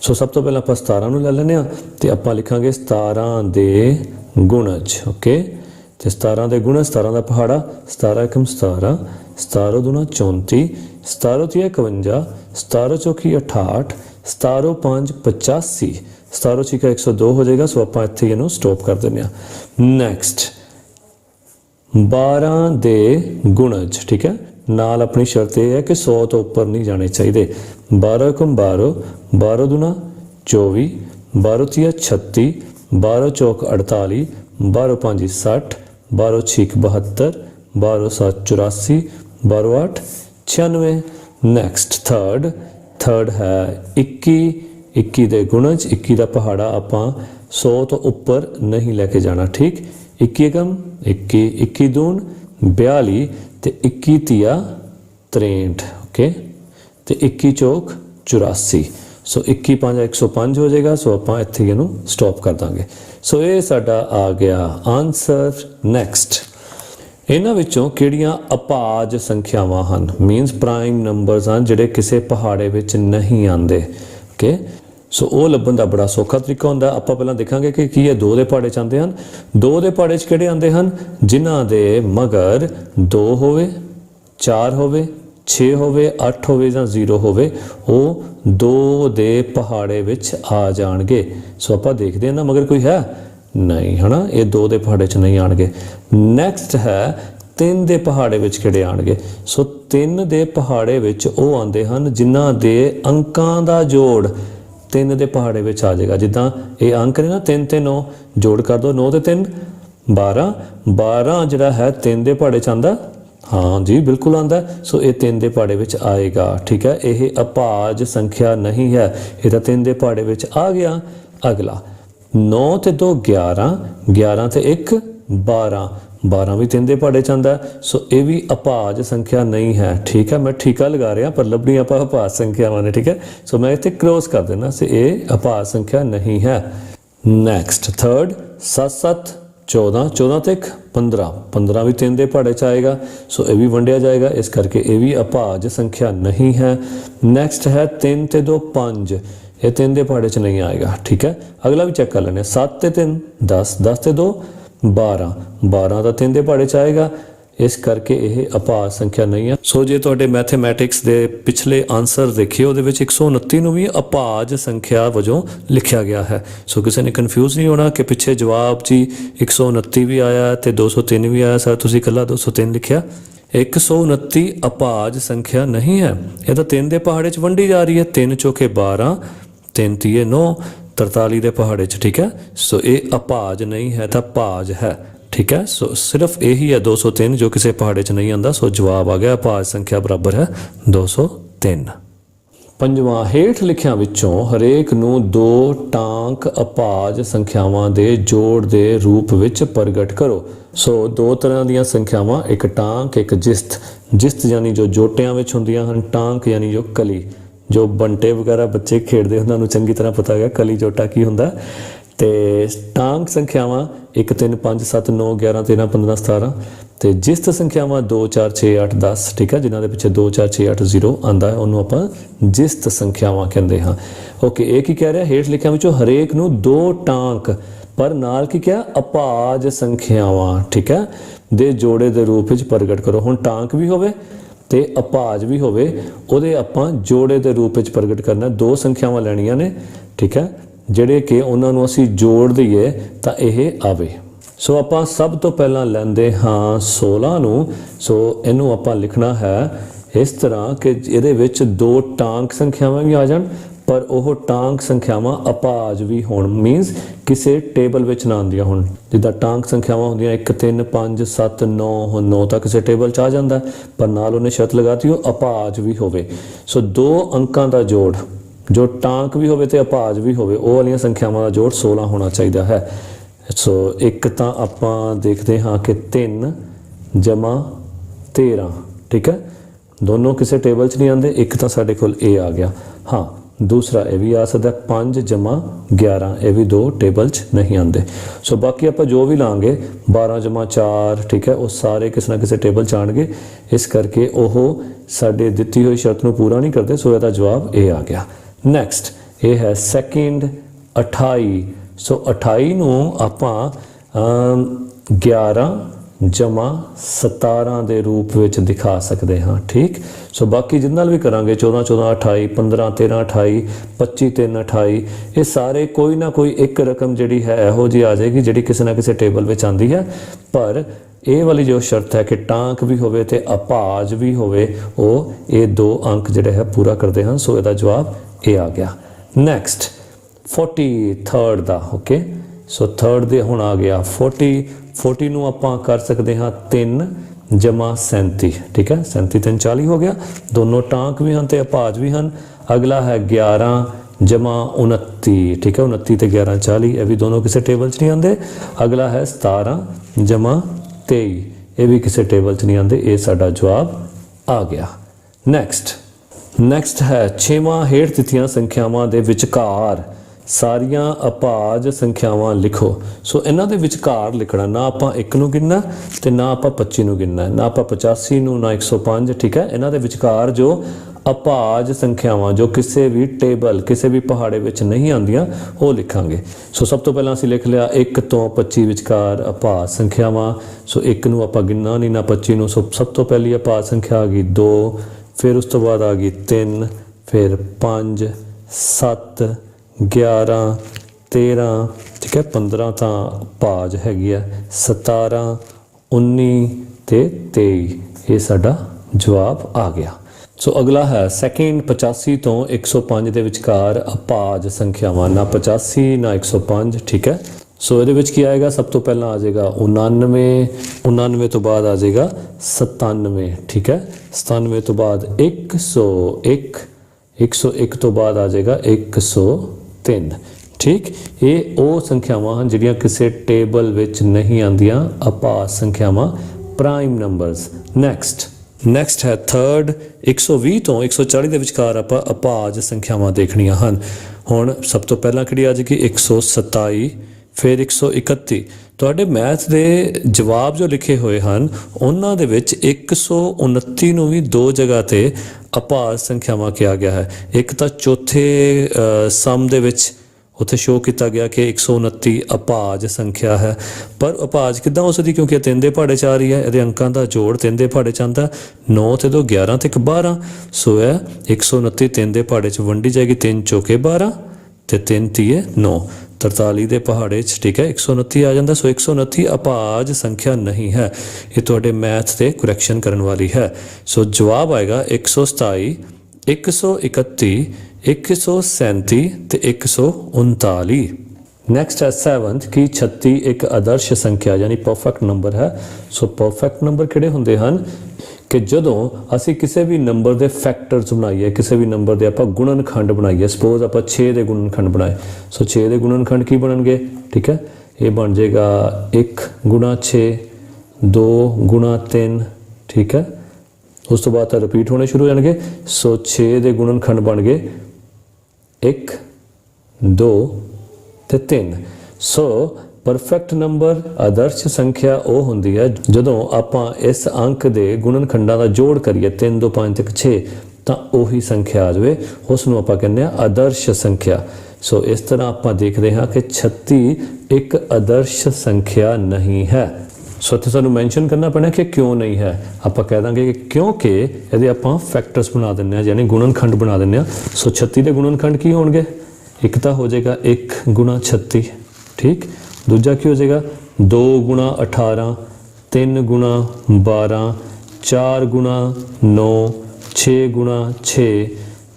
ਸੋ ਸਭ ਤੋਂ ਪਹਿਲਾਂ ਆਪਾਂ 17 ਨੂੰ ਲੈ ਲੈਂਦੇ ਆ ਤੇ ਆਪਾਂ ਲਿਖਾਂਗੇ 17 ਦੇ ਗੁਣਜ ਓਕੇ ਤੇ 17 ਦੇ ਗੁਣ 17 ਦਾ ਪਹਾੜਾ 17 ਏਕਮ 17 17 ਦੁਨਾ 34 17 ਤੀਆ 51 17 ਚੌਕੀ 68 17 5 85 17 ਛਿਕਾ 102 ਹੋ ਜਾਏਗਾ, ਸੋ ਆਪਾਂ ਇੱਥੇ ਇਹਨੂੰ ਸਟਾਪ ਕਰ ਦਿੰਦੇ ਆ ਨੈਕਸਟ 12 ਦੇ ਗੁਣਜ, ਠੀਕ ਹੈ? ਨਾਲ ਆਪਣੀ ਸ਼ਰਤ ਇਹ ਹੈ ਕਿ 100 ਤੋਂ ਉੱਪਰ ਨਹੀਂ ਜਾਣੇ ਚਾਹੀਦੇ। 12 ਕਮ 12 12 ਦੁਨਾ 24 12 ਤੀਆ 36 12 ਚੌਕ 48 12 5 60 12 ਛੀਕ 72 12 7 84 12 8 96 ਨੈਕਸਟ ਥਰਡ ਥਰਡ ਹੈ 21 21 ਦੇ ਗੁਣਜ 21 ਦਾ ਪਹਾੜਾ ਆਪਾਂ 100 ਤੋਂ ਉੱਪਰ ਨਹੀਂ ਲੈ ਕੇ ਜਾਣਾ, ਠੀਕ? 21 ਕਮ 21 21 ਦੂਣ 42 ਤੇ 21 ਤੀਆ 63 ਓਕੇ? ਤੇ 21 ਚੌਕ 84 ਸੋ 21 5 105 ਹੋ ਜਾਏਗਾ, ਸੋ ਆਪਾਂ ਇੱਥੇ ਇਹਨੂੰ ਸਟਾਪ ਕਰ ਦਾਂਗੇ। ਸੋ ਇਹ ਸਾਡਾ ਆ ਗਿਆ ਆਨਸਰ ਨੈਕਸਟ ਇਹਨਾਂ ਵਿੱਚੋਂ ਕਿਹੜੀਆਂ ਅਪਾਜ ਸੰਖਿਆਵਾਂ ਹਨ? ਮੀਨਸ ਪ੍ਰਾਈਮ ਨੰਬਰਸ ਹਨ, ਜਿਹੜੇ ਕਿਸੇ ਪਹਾੜੇ ਵਿੱਚ ਨਹੀਂ ਆਉਂਦੇ, ਓਕੇ? ਸੋ ਉਹ ਲੱਭਣ ਦਾ ਬੜਾ ਸੌਖਾ ਤਰੀਕਾ ਹੁੰਦਾ। ਆਪਾਂ ਪਹਿਲਾਂ ਦੇਖਾਂਗੇ ਕਿ ਕੀ ਇਹ ਦੋ ਦੇ ਪਹਾੜੇ ਚ ਆਉਂਦੇ ਹਨ। ਦੋ ਦੇ ਪਹਾੜੇ ਚ ਕਿਹੜੇ ਆਉਂਦੇ ਹਨ? ਜਿਨ੍ਹਾਂ ਦੇ ਮਗਰ 2 ਹੋਵੇ 4 ਹੋਵੇ 6 ਹੋਵੇ 8 ਹੋਵੇ ਜਾਂ 0 ਹੋਵੇ, ਉਹ ਦੋ ਦੇ ਪਹਾੜੇ ਵਿੱਚ ਆ ਜਾਣਗੇ। ਸੋ ਆਪਾਂ ਦੇਖਦੇ ਹਾਂ ਨਾ, ਮਗਰ ਕੋਈ ਹੈ? ਨਹੀਂ, ਹਨਾ? ਇਹ ਦੋ ਦੇ ਪਹਾੜੇ 'ਚ ਨਹੀਂ ਆਣਗੇ ਨੈਕਸਟ ਹੈ, ਤਿੰਨ ਦੇ ਪਹਾੜੇ ਵਿੱਚ ਕਿਹੜੇ ਆਣਗੇ ਸੋ ਤਿੰਨ ਦੇ ਪਹਾੜੇ ਵਿੱਚ ਉਹ ਆਉਂਦੇ ਹਨ ਜਿਨ੍ਹਾਂ ਦੇ ਅੰਕਾਂ ਦਾ ਜੋੜ ਤਿੰਨ ਦੇ ਪਹਾੜੇ ਵਿੱਚ ਆ ਜਾਏਗਾ। ਜਿੱਦਾਂ ਇਹ ਅੰਕ ਨੇ ਨਾ 3 ਤੇ 9 ਜੋੜ ਕਰ ਦੋ 9 ਤੇ 3 12 12 ਜਿਹੜਾ ਹੈ ਤਿੰਨ ਦੇ ਪਹਾੜੇ ਚ ਆਂਦਾ ਹਾਂ ਜੀ, ਬਿਲਕੁਲ ਆਂਦਾ ਸੋ ਇਹ ਤਿੰਨ ਦੇ ਪਹਾੜੇ ਵਿੱਚ ਆਏਗਾ, ਠੀਕ ਹੈ? ਇਹ ਅਪਾਜ ਸੰਖਿਆ ਨਹੀਂ ਹੈ। ਇਹ ਤਾਂ ਤਿੰਨ ਦੇ ਪਹਾੜੇ ਵਿੱਚ ਆ ਗਿਆ। ਅਗਲਾ 9 ਤੇ 2 11 11 ਤੇ 1 12 12 ਵੀ ਤਿੰਨ ਦੇ ਪਹਾੜੇ ਚ ਆਂਦਾ ਸੋ ਇਹ ਵੀ ਅਪਾਜ ਸੰਖਿਆ ਨਹੀਂ ਹੈ। ਠੀਕ ਹੈ, ਮੈਂ ਠੀਕਾ ਲਗਾ ਰਿਹਾ, ਪਰ ਲੱਭਣੀ ਆਪਾਂ ਅਪਾਜ ਸੰਖਿਆਵਾਂ ਨੇ, ਠੀਕ ਹੈ? ਸੋ ਮੈਂ ਇੱਥੇ ਕ੍ਰੋਸ ਕਰ ਦੇਣਾ ਸੇ ਇਹ ਅਪਾਜ ਸੰਖਿਆ ਨਹੀਂ ਹੈ। ਨੈਕਸਟ ਥਰਡ 7 7 14 14 ਤੇ ਇੱਕ 15 15 ਵੀ 3 ਦੇ ਪਹਾੜੇ ਚ ਆਏਗਾ, ਸੋ ਇਹ ਵੀ ਵੰਡਿਆ ਜਾਏਗਾ, ਇਸ ਕਰਕੇ ਇਹ ਵੀ ਅਪਾਜ ਸੰਖਿਆ ਨਹੀਂ ਹੈ। ਨੈਕਸਟ ਹੈ 3 ਤੇ 2 5 ਇਹ 3 ਦੇ ਪਹਾੜੇ ਚ ਨਹੀਂ ਆਏਗਾ, ਠੀਕ ਹੈ? ਅਗਲਾ ਵੀ ਚੈੱਕ ਕਰ ਲੈਣੇ 7 ਤੇ 3 10 10 ਤੇ 2 12 12 ਤਾਂ 3 ਦੇ ਪਹਾੜੇ ਚ ਆਏਗਾ। ਇਸ ਕਰਕੇ ਇਹ ਅਪਾਜ ਸੰਖਿਆ ਨਹੀਂ ਹੈ। ਸੋ ਜੇ ਤੁਹਾਡੇ ਮੈਥਮੈਟਿਕਸ ਦੇ ਪਿਛਲੇ ਆਨਸਰ ਦੇਖਿਓ, ਉਹਦੇ ਵਿੱਚ 129 ਨੂੰ ਵੀ ਅਪਾਜ ਸੰਖਿਆ ਵਜੋਂ ਲਿਖਿਆ ਗਿਆ ਹੈ। ਸੋ ਕਿਸੇ ਨੇ ਕਨਫਿਊਜ਼ ਨਹੀਂ ਹੋਣਾ ਕਿ ਪਿੱਛੇ ਜਵਾਬ ਜੀ 129 ਵੀ ਆਇਆ ਤੇ 203 ਵੀ ਆਇਆ ਸਰ, ਤੁਸੀਂ ਇਕੱਲਾ 203 ਲਿਖਿਆ। 129 ਅਪਾਜ ਸੰਖਿਆ ਨਹੀਂ ਹੈ। ਇਹ ਤਾਂ 3 ਦੇ ਪਹਾੜੇ 'ਚ ਵੰਡੀ ਜਾ ਰਹੀ ਹੈ। 3 ਚੋਕੇ 12 3 ਤੀਏ 9 43 ਦੇ ਪਹਾੜੇ 'ਚ, ਠੀਕ ਹੈ? ਸੋ ਇਹ ਅਪਾਜ ਨਹੀਂ ਹੈ ਤਾਂ ਭਾਜ ਹੈ, ਠੀਕ ਹੈ? ਸੋ ਸਿਰਫ ਇਹੀ ਹੈ 203 ਜੋ ਕਿਸੇ ਪਹਾੜੇ 'ਚ ਨਹੀਂ ਆਂਦਾ ਸੋ ਜਵਾਬ ਆ ਗਿਆ, ਅਪਾਜ ਸੰਖਿਆ ਬਰਾਬਰ ਹੈ 203 ਪੰਜਵਾਂ, ਹੇਠ ਲਿਖਿਆਂ ਵਿੱਚੋਂ ਹਰੇਕ ਨੂੰ ਦੋ ਟਾਂਕ ਅਪਾਜ ਸੰਖਿਆਵਾਂ ਦੇ ਜੋੜ ਦੇ ਰੂਪ ਵਿੱਚ ਪ੍ਰਗਟ ਕਰੋ। ਸੋ ਦੋ ਤਰ੍ਹਾਂ ਦੀਆਂ ਸੰਖਿਆਵਾਂ, ਇੱਕ ਟਾਂਕ, ਇੱਕ ਜਿਸਤ। ਜਿਸਤ ਯਾਨੀ ਜੋ ਜੋਟਿਆਂ ਵਿੱਚ ਹੁੰਦੀਆਂ ਹਨ, ਟਾਂਕ ਯਾਨੀ ਜੋ ਕਲੀ। ਜੋ ਬੰਟੇ ਵਗੈਰਾ ਬੱਚੇ ਖੇਡਦੇ, ਉਹਨਾਂ ਨੂੰ ਚੰਗੀ ਤਰ੍ਹਾਂ ਪਤਾ ਹੈਗਾ ਕਲੀ ਜੋਟਾ ਕੀ ਹੁੰਦਾ। ਤੇ ਟਾਂਕ ਸੰਖਿਆਵਾਂ 1 3 5 7 9 11 13 15 17 ਤੇ ਜਿਸਤ ਸੰਖਿਆਵਾਂ 2 4 6 8 10 ਠੀਕ ਹੈ ਜਿਨ੍ਹਾਂ ਦੇ ਪਿੱਛੇ 2 4 6 8 0 ਆਂਦਾ ਹੈ ਉਹਨੂੰ ਆਪਾਂ ਜਿਸਤ ਸੰਖਿਆਵਾਂ ਕਹਿੰਦੇ ਹਾਂ। ਓਕੇ, ਇਹ ਕੀ ਕਹਿ ਰਿਹਾ? ਹੇਠ ਲਿਖਿਆ ਵਿੱਚੋਂ ਹਰੇਕ ਨੂੰ ਦੋ ਟਾਂਕ, ਪਰ ਨਾਲ ਕੀ ਕਿਹਾ? ਅਪਾਜ ਸੰਖਿਆਵਾਂ, ਠੀਕ ਹੈ ਦੇ ਜੋੜੇ ਦੇ ਰੂਪ ਵਿੱਚ ਪ੍ਰਗਟ ਕਰੋ। ਹੁਣ ਟਾਂਕ ਵੀ ਹੋਵੇ ਤੇ ਅਪਾਜ ਵੀ ਹੋਵੇ, ਉਹਦੇ ਆਪਾਂ ਜੋੜੇ ਦੇ ਰੂਪ ਵਿੱਚ ਪ੍ਰਗਟ ਕਰਨਾ। ਦੋ ਸੰਖਿਆਵਾਂ ਲੈਣੀਆਂ ਨੇ, ਠੀਕ ਹੈ? ਜਿਹੜੇ ਕਿ ਉਹਨਾਂ ਨੂੰ ਅਸੀਂ ਜੋੜ ਦਈਏ, ਤਾਂ ਇਹ ਆਵੇ। ਸੋ ਆਪਾਂ ਸਭ ਤੋਂ ਪਹਿਲਾਂ ਲੈਂਦੇ ਹਾਂ 16 ਨੂੰ। ਸੋ ਇਹਨੂੰ ਆਪਾਂ ਲਿਖਣਾ ਹੈ ਇਸ ਤਰ੍ਹਾਂ ਕਿ ਇਹਦੇ ਵਿੱਚ ਦੋ ਟਾਂਕ ਸੰਖਿਆਵਾਂ ਵੀ ਆ ਜਾਣ। ਪਰ ਉਹ ਟਾਂਕ ਸੰਖਿਆਵਾਂ ਅਪਾਜ ਵੀ ਹੋਣ ਮੀਨਸ ਕਿਸੇ ਟੇਬਲ ਵਿੱਚ ਨਾ ਆਉਂਦੀਆਂ ਹੁਣ। ਜਿੱਦਾਂ ਟਾਂਕ ਸੰਖਿਆਵਾਂ ਹੁੰਦੀਆਂ 1 3 5 7 9 ਹੁਣ 9 ਤਾਂ ਕਿਸੇ ਟੇਬਲ 'ਚ ਆ ਜਾਂਦਾ, ਪਰ ਨਾਲ ਉਹਨੇ ਸ਼ਰਤ ਲਗਾਤੀ, ਉਹ ਅਪਾਜ ਵੀ ਹੋਵੇ। ਸੋ ਦੋ ਅੰਕਾਂ ਦਾ ਜੋੜ, ਜੋ ਟਾਂਕ ਵੀ ਹੋਵੇ ਤੇ ਅਪਾਜ ਵੀ ਹੋਵੇ, ਉਹ ਵਾਲੀਆਂ ਸੰਖਿਆਵਾਂ ਦਾ ਜੋੜ 16 ਹੋਣਾ ਚਾਹੀਦਾ ਹੈ। ਸੋ ਇੱਕ ਤਾਂ ਆਪਾਂ ਦੇਖਦੇ ਹਾਂ ਕਿ 3 ਜਮਾ 13 ਠੀਕ ਹੈ? ਦੋਨੋਂ ਕਿਸੇ ਟੇਬਲ 'ਚ ਨਹੀਂ ਆਉਂਦੇ, ਇੱਕ ਤਾਂ ਸਾਡੇ ਕੋਲ ਇਹ ਆ ਗਿਆ। ਹਾਂ ਦੂਸਰਾ ਇਹ ਵੀ ਆ ਸਕਦਾ 5 ਜਮਾ 11 ਇਹ ਵੀ ਦੋ ਟੇਬਲ 'ਚ ਨਹੀਂ ਆਉਂਦੇ। ਸੋ ਬਾਕੀ ਆਪਾਂ ਜੋ ਵੀ ਲਾਂਗੇ 12 ਜਮਾ 4 ਠੀਕ ਹੈ ਉਹ ਸਾਰੇ ਕਿਸੇ ਨਾ ਕਿਸੇ ਟੇਬਲ 'ਚ ਆਣਗੇ ਇਸ ਕਰਕੇ ਉਹ ਸਾਡੇ ਦਿੱਤੀ ਹੋਈ ਸ਼ਰਤ ਨੂੰ ਪੂਰਾ ਨਹੀਂ ਕਰਦੇ ਸੋ ਇਹਦਾ ਜਵਾਬ ਇਹ ਆ ਗਿਆ। ਨੈਕਸਟ ਇਹ ਹੈ ਸੈਕਿੰਡ 28 ਸੋ 28 ਨੂੰ ਆਪਾਂ ਅਮ, 11 ਜਮਾ 17 ਦੇ ਰੂਪ ਵਿੱਚ ਦਿਖਾ ਸਕਦੇ ਹਾਂ, ਠੀਕ? ਸੋ ਬਾਕੀ ਜਿੰਨਾਂ ਨਾਲ ਵੀ ਕਰਾਂਗੇ 14 14 28 15 13 28 25 3 28 ਇਹ ਸਾਰੇ ਕੋਈ ਨਾ ਕੋਈ ਇੱਕ ਰਕਮ ਜਿਹੜੀ ਹੈ ਇਹੋ ਜੀ ਆ ਜਾਏਗੀ ਜਿਹੜੀ ਕਿਸੇ ਨਾ ਕਿਸੇ ਟੇਬਲ ਵਿੱਚ ਆਂਦੀ ਹੈ। ਪਰ ਇਹ ਵਾਲੀ ਜੋ ਸ਼ਰਤ ਹੈ ਕਿ ਟਾਂਕ ਵੀ ਹੋਵੇ ਤੇ ਅਪਾਜ ਵੀ ਹੋਵੇ, ਉਹ ਇਹ ਦੋ ਅੰਕ ਜਿਹੜੇ ਹੈ ਪੂਰਾ ਕਰਦੇ ਹਨ। ਸੋ ਇਹਦਾ ਜਵਾਬ ਇਹ ਆ ਗਿਆ। ਨੈਕਸਟ 43rd ਦਾ ਓਕੇ ਸੋ ਥਰਡ ਦੇ ਹੁਣ ਆ ਗਿਆ। 40 40 ਨੂੰ ਆਪਾਂ ਕਰ ਸਕਦੇ ਹਾਂ 3 ਜਮਾ 37 ਠੀਕ ਹੈ? 37 ਤਿੰਨ 40 ਹੋ ਗਿਆ। ਦੋਨੋਂ ਟਾਂਕ ਵੀ ਹਨ ਤੇ ਅਪਾਜ ਵੀ ਹਨ। ਅਗਲਾ ਹੈ 11 ਜਮਾ 29 ਠੀਕ ਹੈ? 29 ਤੇ 11 40 ਇਹ ਵੀ ਦੋਨੋਂ ਕਿਸੇ ਟੇਬਲ 'ਚ ਨਹੀਂ ਆਉਂਦੇ। ਅਗਲਾ ਹੈ 17 ਜਮਾ 23 ਇਹ ਵੀ ਕਿਸੇ ਟੇਬਲ 'ਚ ਨਹੀਂ ਆਉਂਦੇ। ਇਹ ਸਾਡਾ ਜਵਾਬ ਆ ਗਿਆ। ਨੈਕਸਟ ਨੈਕਸਟ ਹੈ ਛੇਵਾਂ ਹੇਠ ਦਿੱਤੀਆਂ ਸੰਖਿਆਵਾਂ ਦੇ ਵਿਚਕਾਰ। ਸਾਰੀਆਂ ਅਪਾਜ ਸੰਖਿਆਵਾਂ ਲਿਖੋ। ਸੋ ਇਹਨਾਂ ਦੇ ਵਿਚਕਾਰ ਲਿਖਣਾ, ਨਾ ਆਪਾਂ 1 ਨੂੰ ਗਿਣਨਾ ਤੇ ਨਾ ਆਪਾਂ 25 ਨੂੰ ਗਿਣਨਾ, ਨਾ ਆਪਾਂ 85 ਨੂੰ, ਨਾ 105 ਠੀਕ ਹੈ? ਇਹਨਾਂ ਦੇ ਵਿਚਕਾਰ ਜੋ ਅਪਾਜ ਸੰਖਿਆਵਾਂ, ਜੋ ਕਿਸੇ ਵੀ ਟੇਬਲ, ਕਿਸੇ ਵੀ ਪਹਾੜੇ ਵਿੱਚ ਨਹੀਂ ਆਉਂਦੀਆਂ, ਉਹ ਲਿਖਾਂਗੇ। ਸੋ ਸਭ ਤੋਂ ਪਹਿਲਾਂ ਅਸੀਂ ਲਿਖ ਲਿਆ 1 ਤੋਂ 25 ਵਿਚਕਾਰ ਅਪਾਜ ਸੰਖਿਆਵਾਂ। ਸੋ 1 ਨੂੰ ਆਪਾਂ ਗਿਣਨਾ ਨਹੀਂ, ਨਾ 25 ਨੂੰ। ਸੋ ਸਭ ਤੋਂ ਪਹਿਲੀ ਅਪਾਜ ਸੰਖਿਆ ਆ ਗਈ 2 ਫਿਰ ਉਸ ਤੋਂ ਬਾਅਦ ਆ ਗਈ 3 ਫਿਰ 5 7 11 13 ਠੀਕ ਹੈ 15 ਤਾਂ ਭਾਜ ਹੈਗੀ ਆ 17 19 ਤੇ 23 ਇਹ ਸਾਡਾ ਜਵਾਬ ਆ ਗਿਆ। ਸੋ ਅਗਲਾ ਹੈ ਸੈਕਿੰਡ 85 ਤੋਂ 105 ਦੇ ਵਿਚਕਾਰ ਅਪਾਜ ਸੰਖਿਆਵਾਂ। ਨਾ 85 ਨਾ 105 ਠੀਕ ਹੈ। ਸੋ ਇਹਦੇ ਵਿੱਚ ਕੀ ਆਏਗਾ? ਸਭ ਤੋਂ ਪਹਿਲਾਂ ਆ ਜਾਏਗਾ 99 99 ਤੋਂ ਬਾਅਦ ਆ ਜਾਏਗਾ 97 ਠੀਕ ਹੈ। 97 ਤੋਂ ਬਾਅਦ 101 101 ਤੋਂ ਬਾਅਦ ਆ ਜਾਏਗਾ 103 ਠੀਕ? ਇਹ ਉਹ ਸੰਖਿਆਵਾਂ ਹਨ ਜਿਹੜੀਆਂ ਕਿਸੇ ਟੇਬਲ ਵਿੱਚ ਨਹੀਂ ਆਉਂਦੀਆਂ ਅਪਾਜ ਸੰਖਿਆਵਾਂ ਪ੍ਰਾਈਮ ਨੰਬਰਸ ਨੈਕਸਟ ਨੈਕਸਟ ਹੈ ਥਰਡ 120 ਤੋਂ 140 ਦੇ ਵਿਚਕਾਰ ਆਪਾਂ ਅਪਾਜ ਸੰਖਿਆਵਾਂ ਦੇਖਣੀਆਂ ਹਨ। ਹੁਣ ਸਭ ਤੋਂ ਪਹਿਲਾਂ ਕਿਹੜੀ ਆ ਜਾਏਗੀ? 127 ਫਿਰ 131 ਤੁਹਾਡੇ ਮੈਥ ਦੇ ਜਵਾਬ ਜੋ ਲਿਖੇ ਹੋਏ ਹਨ, ਉਹਨਾਂ ਦੇ ਵਿੱਚ 129 ਨੂੰ ਵੀ ਦੋ ਜਗ੍ਹਾ ਤੇ ਅਪਾਜ ਸੰਖਿਆਵਾਂ ਕਿਹਾ ਗਿਆ ਹੈ। ਇੱਕ ਤਾਂ ਚੌਥੇ ਸਮ ਦੇ ਵਿੱਚ ਉੱਥੇ ਸ਼ੋਅ ਕੀਤਾ ਗਿਆ ਕਿ 129 ਅਪਾਜ ਸੰਖਿਆ ਹੈ। ਪਰ ਅਪਾਜ ਕਿੱਦਾਂ ਹੋ ਸਕਦੀ? ਕਿਉਂਕਿ ਇਹ ਤਿੰਨ ਦੇ ਪਹਾੜੇ ਚ ਆ ਰਹੀ ਹੈ। ਇਹਦੇ ਅੰਕਾਂ ਦਾ ਜੋੜ ਤਿੰਨ ਦੇ ਪਹਾੜੇ ਚ ਆਂਦਾ 9 ਤੇ 2 11 ਤੇ 1 12 ਸੋ ਇਹ 129 ਤਿੰਨ ਦੇ ਪਹਾੜੇ ਚ ਵੰਡੀ ਜਾਏਗੀ 3 ਚੌਕੇ 12 ਤੇ 3 ਤੀਏ 9 43 ਦੇ ਪਹਾੜੇ ਚ, ਠੀਕ ਹੈ 129 ਆ ਜਾਂਦਾ, ਸੋ 129 ਅਪਾਜ ਸੰਖਿਆ ਨਹੀਂ ਹੈ। ਇਹ ਤੁਹਾਡੇ ਮੈਥ ਤੇ ਕਰੈਕਸ਼ਨ ਕਰਨ ਵਾਲੀ ਹੈ। ਸੋ ਜਵਾਬ ਆਏਗਾ 127 131 137 ਤੇ 139 ਨੈਕਸਟ ਹੈ 7th ਕਿ 36 ਇੱਕ ਆਦਰਸ਼ ਸੰਖਿਆ, ਯਾਨੀ ਪਰਫੈਕਟ ਨੰਬਰ ਹੈ। ਸੋ ਪਰਫੈਕਟ ਨੰਬਰ ਕਿਹੜੇ ਹੁੰਦੇ ਹਨ? ਕਿ ਜਦੋਂ ਅਸੀਂ ਕਿਸੇ ਵੀ ਨੰਬਰ ਦੇ ਫੈਕਟਰਸ ਬਣਾਈਏ, ਕਿਸੇ ਵੀ ਨੰਬਰ ਦੇ ਆਪਾਂ ਗੁਣਨਖੰਡ ਬਣਾਈਏ ਸਪੋਜ਼ ਆਪਾਂ 6 ਦੇ ਗੁਣਨਖੰਡ ਬਣਾਏ ਸੋ 6 ਦੇ ਗੁਣਨਖੰਡ ਕੀ ਬਣਨਗੇ? ਠੀਕ ਹੈ? ਇਹ ਬਣ ਜਾਏਗਾ 1 ਗੁਣਾ 6 2 ਗੁਣਾ 3 ਠੀਕ ਹੈ? ਉਸ ਤੋਂ ਬਾਅਦ ਤਾਂ ਰਿਪੀਟ ਹੋਣੇ ਸ਼ੁਰੂ ਹੋ ਜਾਣਗੇ। ਸੋ 6 ਦੇ ਗੁਣਨਖੰਡ ਬਣ ਗਏ 1 2 ਤੇ 3 ਸੋ ਪਰਫੈਕਟ ਨੰਬਰ ਆਦਰਸ਼ ਸੰਖਿਆ ਉਹ ਹੁੰਦੀ ਹੈ ਜਦੋਂ ਆਪਾਂ ਇਸ ਅੰਕ ਦੇ ਗੁਣਨਖੰਡਾਂ ਦਾ ਜੋੜ ਕਰੀਏ 3 2 5 ਤੱਕ 6 ਤਾਂ ਉਹੀ ਸੰਖਿਆ ਆ ਜਾਵੇ। ਉਸ ਨੂੰ ਆਪਾਂ ਕਹਿੰਦੇ ਆ ਆਦਰਸ਼ ਸੰਖਿਆ। ਸੋ ਇਸ ਤਰ੍ਹਾਂ ਆਪਾਂ ਦੇਖਦੇ ਹਾਂ ਕਿ 36 ਇੱਕ ਆਦਰਸ਼ ਸੰਖਿਆ ਨਹੀਂ ਹੈ। ਸੋ ਇੱਥੇ ਸਾਨੂੰ ਮੈਂਸ਼ਨ ਕਰਨਾ ਪੈਣਾ ਕਿ ਕਿਉਂ ਨਹੀਂ ਹੈ। ਆਪਾਂ ਕਹਿ ਦਾਂਗੇ ਕਿ ਕਿਉਂਕਿ ਇਹਦੇ ਆਪਾਂ ਫੈਕਟਰਸ ਬਣਾ ਦਿੰਨੇ ਆ ਯਾਨੀ ਗੁਣਨਖੰਡ ਬਣਾ ਦਿੰਨੇ ਆ ਸੋ 36 ਦੇ ਗੁਣਨਖੰਡ ਕੀ ਹੋਣਗੇ? ਇੱਕ ਤਾਂ ਹੋ ਜਾਏਗਾ 1 ਗੁਣਾ 36 ਠੀਕ? ਦੂਜਾ ਕੀ ਹੋ ਜਾਏਗਾ? 2 ਗੁਣਾ 18 3 ਗੁਣਾ 12 4 ਗੁਣਾ 9 6 ਗੁਣਾ 6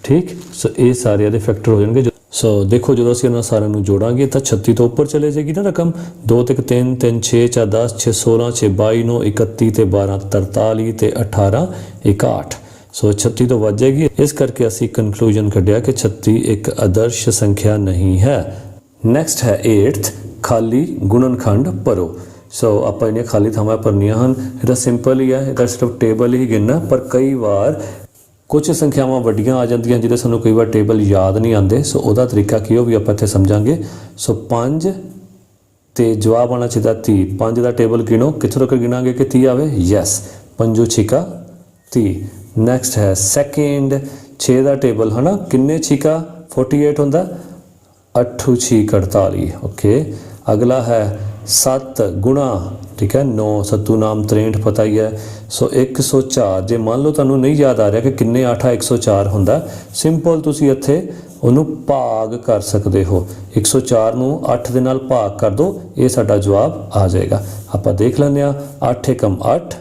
ਠੀਕ? ਸੋ ਇਹ ਸਾਰੇ ਦੇ ਫੈਕਟਰ ਹੋ ਜਾਣਗੇ। ਸੋ ਦੇਖੋ, ਜਦੋਂ ਅਸੀਂ ਇਹਨਾਂ ਸਾਰਿਆਂ ਨੂੰ ਜੋੜਾਂਗੇ ਤਾਂ 36 ਤੋਂ ਉੱਪਰ ਚਲੇ ਜਾਏਗੀ ਨਾ ਰਕਮ। 2 ਤੇ 3 3 6 4 10 6 16 6 22 9 31 ਤੇ 12 43 ਤੇ 18 61 ਸੋ 36 ਤੋਂ ਵੱਧ ਜਾਏਗੀ। ਇਸ ਕਰਕੇ ਅਸੀਂ ਕਨਕਲੂਜਨ ਕੱਢਿਆ ਕਿ 36 ਇੱਕ ਆਦਰਸ਼ ਸੰਖਿਆ ਨਹੀਂ ਹੈ। ਨੈਕਸਟ ਹੈ 8th ਖਾਲੀ ਗੁਣਨਖੰਡ ਭਰੋ ਸੋ ਆਪਾਂ ਇਹਨੇ ਖਾਲੀ ਥਾਵਾਂ ਭਰਨੀਆਂ ਹਨ ਇਹਦਾ ਸਿੰਪਲ ਹੀ ਹੈ ਇਹਦਾ ਸਿਰਫ ਟੇਬਲ ਹੀ ਗਿਣਨਾ ਪਰ ਕਈ ਵਾਰ ਕੁਝ ਸੰਖਿਆਵਾਂ ਵੱਡੀਆਂ ਆ ਜਾਂਦੀਆਂ ਜਿਹਦੇ ਸਾਨੂੰ ਕਈ ਵਾਰ ਟੇਬਲ ਯਾਦ ਨਹੀਂ ਆਉਂਦੇ ਸੋ ਉਹਦਾ ਤਰੀਕਾ ਕੀ ਉਹ ਵੀ ਆਪਾਂ ਇੱਥੇ ਸਮਝਾਂਗੇ ਸੋ 5 ਤੇ ਜਵਾਬ ਆਣਾ ਚਾਹੀਦਾ 30 5 ਦਾ ਟੇਬਲ ਗਿਣੋ ਕਿੱਥੋਂ ਤੱਕ ਗਿਣਾਂਗੇ ਕਿ 30 ਆਵੇ ਯੈਸ ਪੰਜੂ ਛਿਕਾ 30 ਨੈਕਸਟ ਹੈ ਸੈਕਿੰਡ 6 ਦਾ ਟੇਬਲ ਹਨਾ ਕਿੰਨੇ ਛਿਕਾ 48 ਹੁੰਦਾ 8 ਛੀ 48 ਓਕੇ ਅਗਲਾ ਹੈ 7 ਗੁਣਾ, ਠੀਕ ਹੈ 9 ਸੱਤੂ ਨਾਮ 63 ਪਤਾ ਹੀ ਹੈ। ਸੋ 104 ਜੇ ਮੰਨ ਲਓ ਤੁਹਾਨੂੰ ਨਹੀਂ ਯਾਦ ਆ ਰਿਹਾ ਕਿ ਕਿੰਨੇ 8 ਆ 104 ਹੁੰਦਾ, ਸਿੰਪਲ ਤੁਸੀਂ ਇੱਥੇ ਉਹਨੂੰ ਭਾਗ ਕਰ ਸਕਦੇ ਹੋ। 104 ਨੂੰ 8 ਦੇ ਨਾਲ ਭਾਗ ਕਰ ਦਿਓ ਇਹ ਸਾਡਾ ਜਵਾਬ ਆ ਜਾਏਗਾ। ਆਪਾਂ ਦੇਖ ਲੈਂਦੇ ਆ 8 ਏਕਮ 8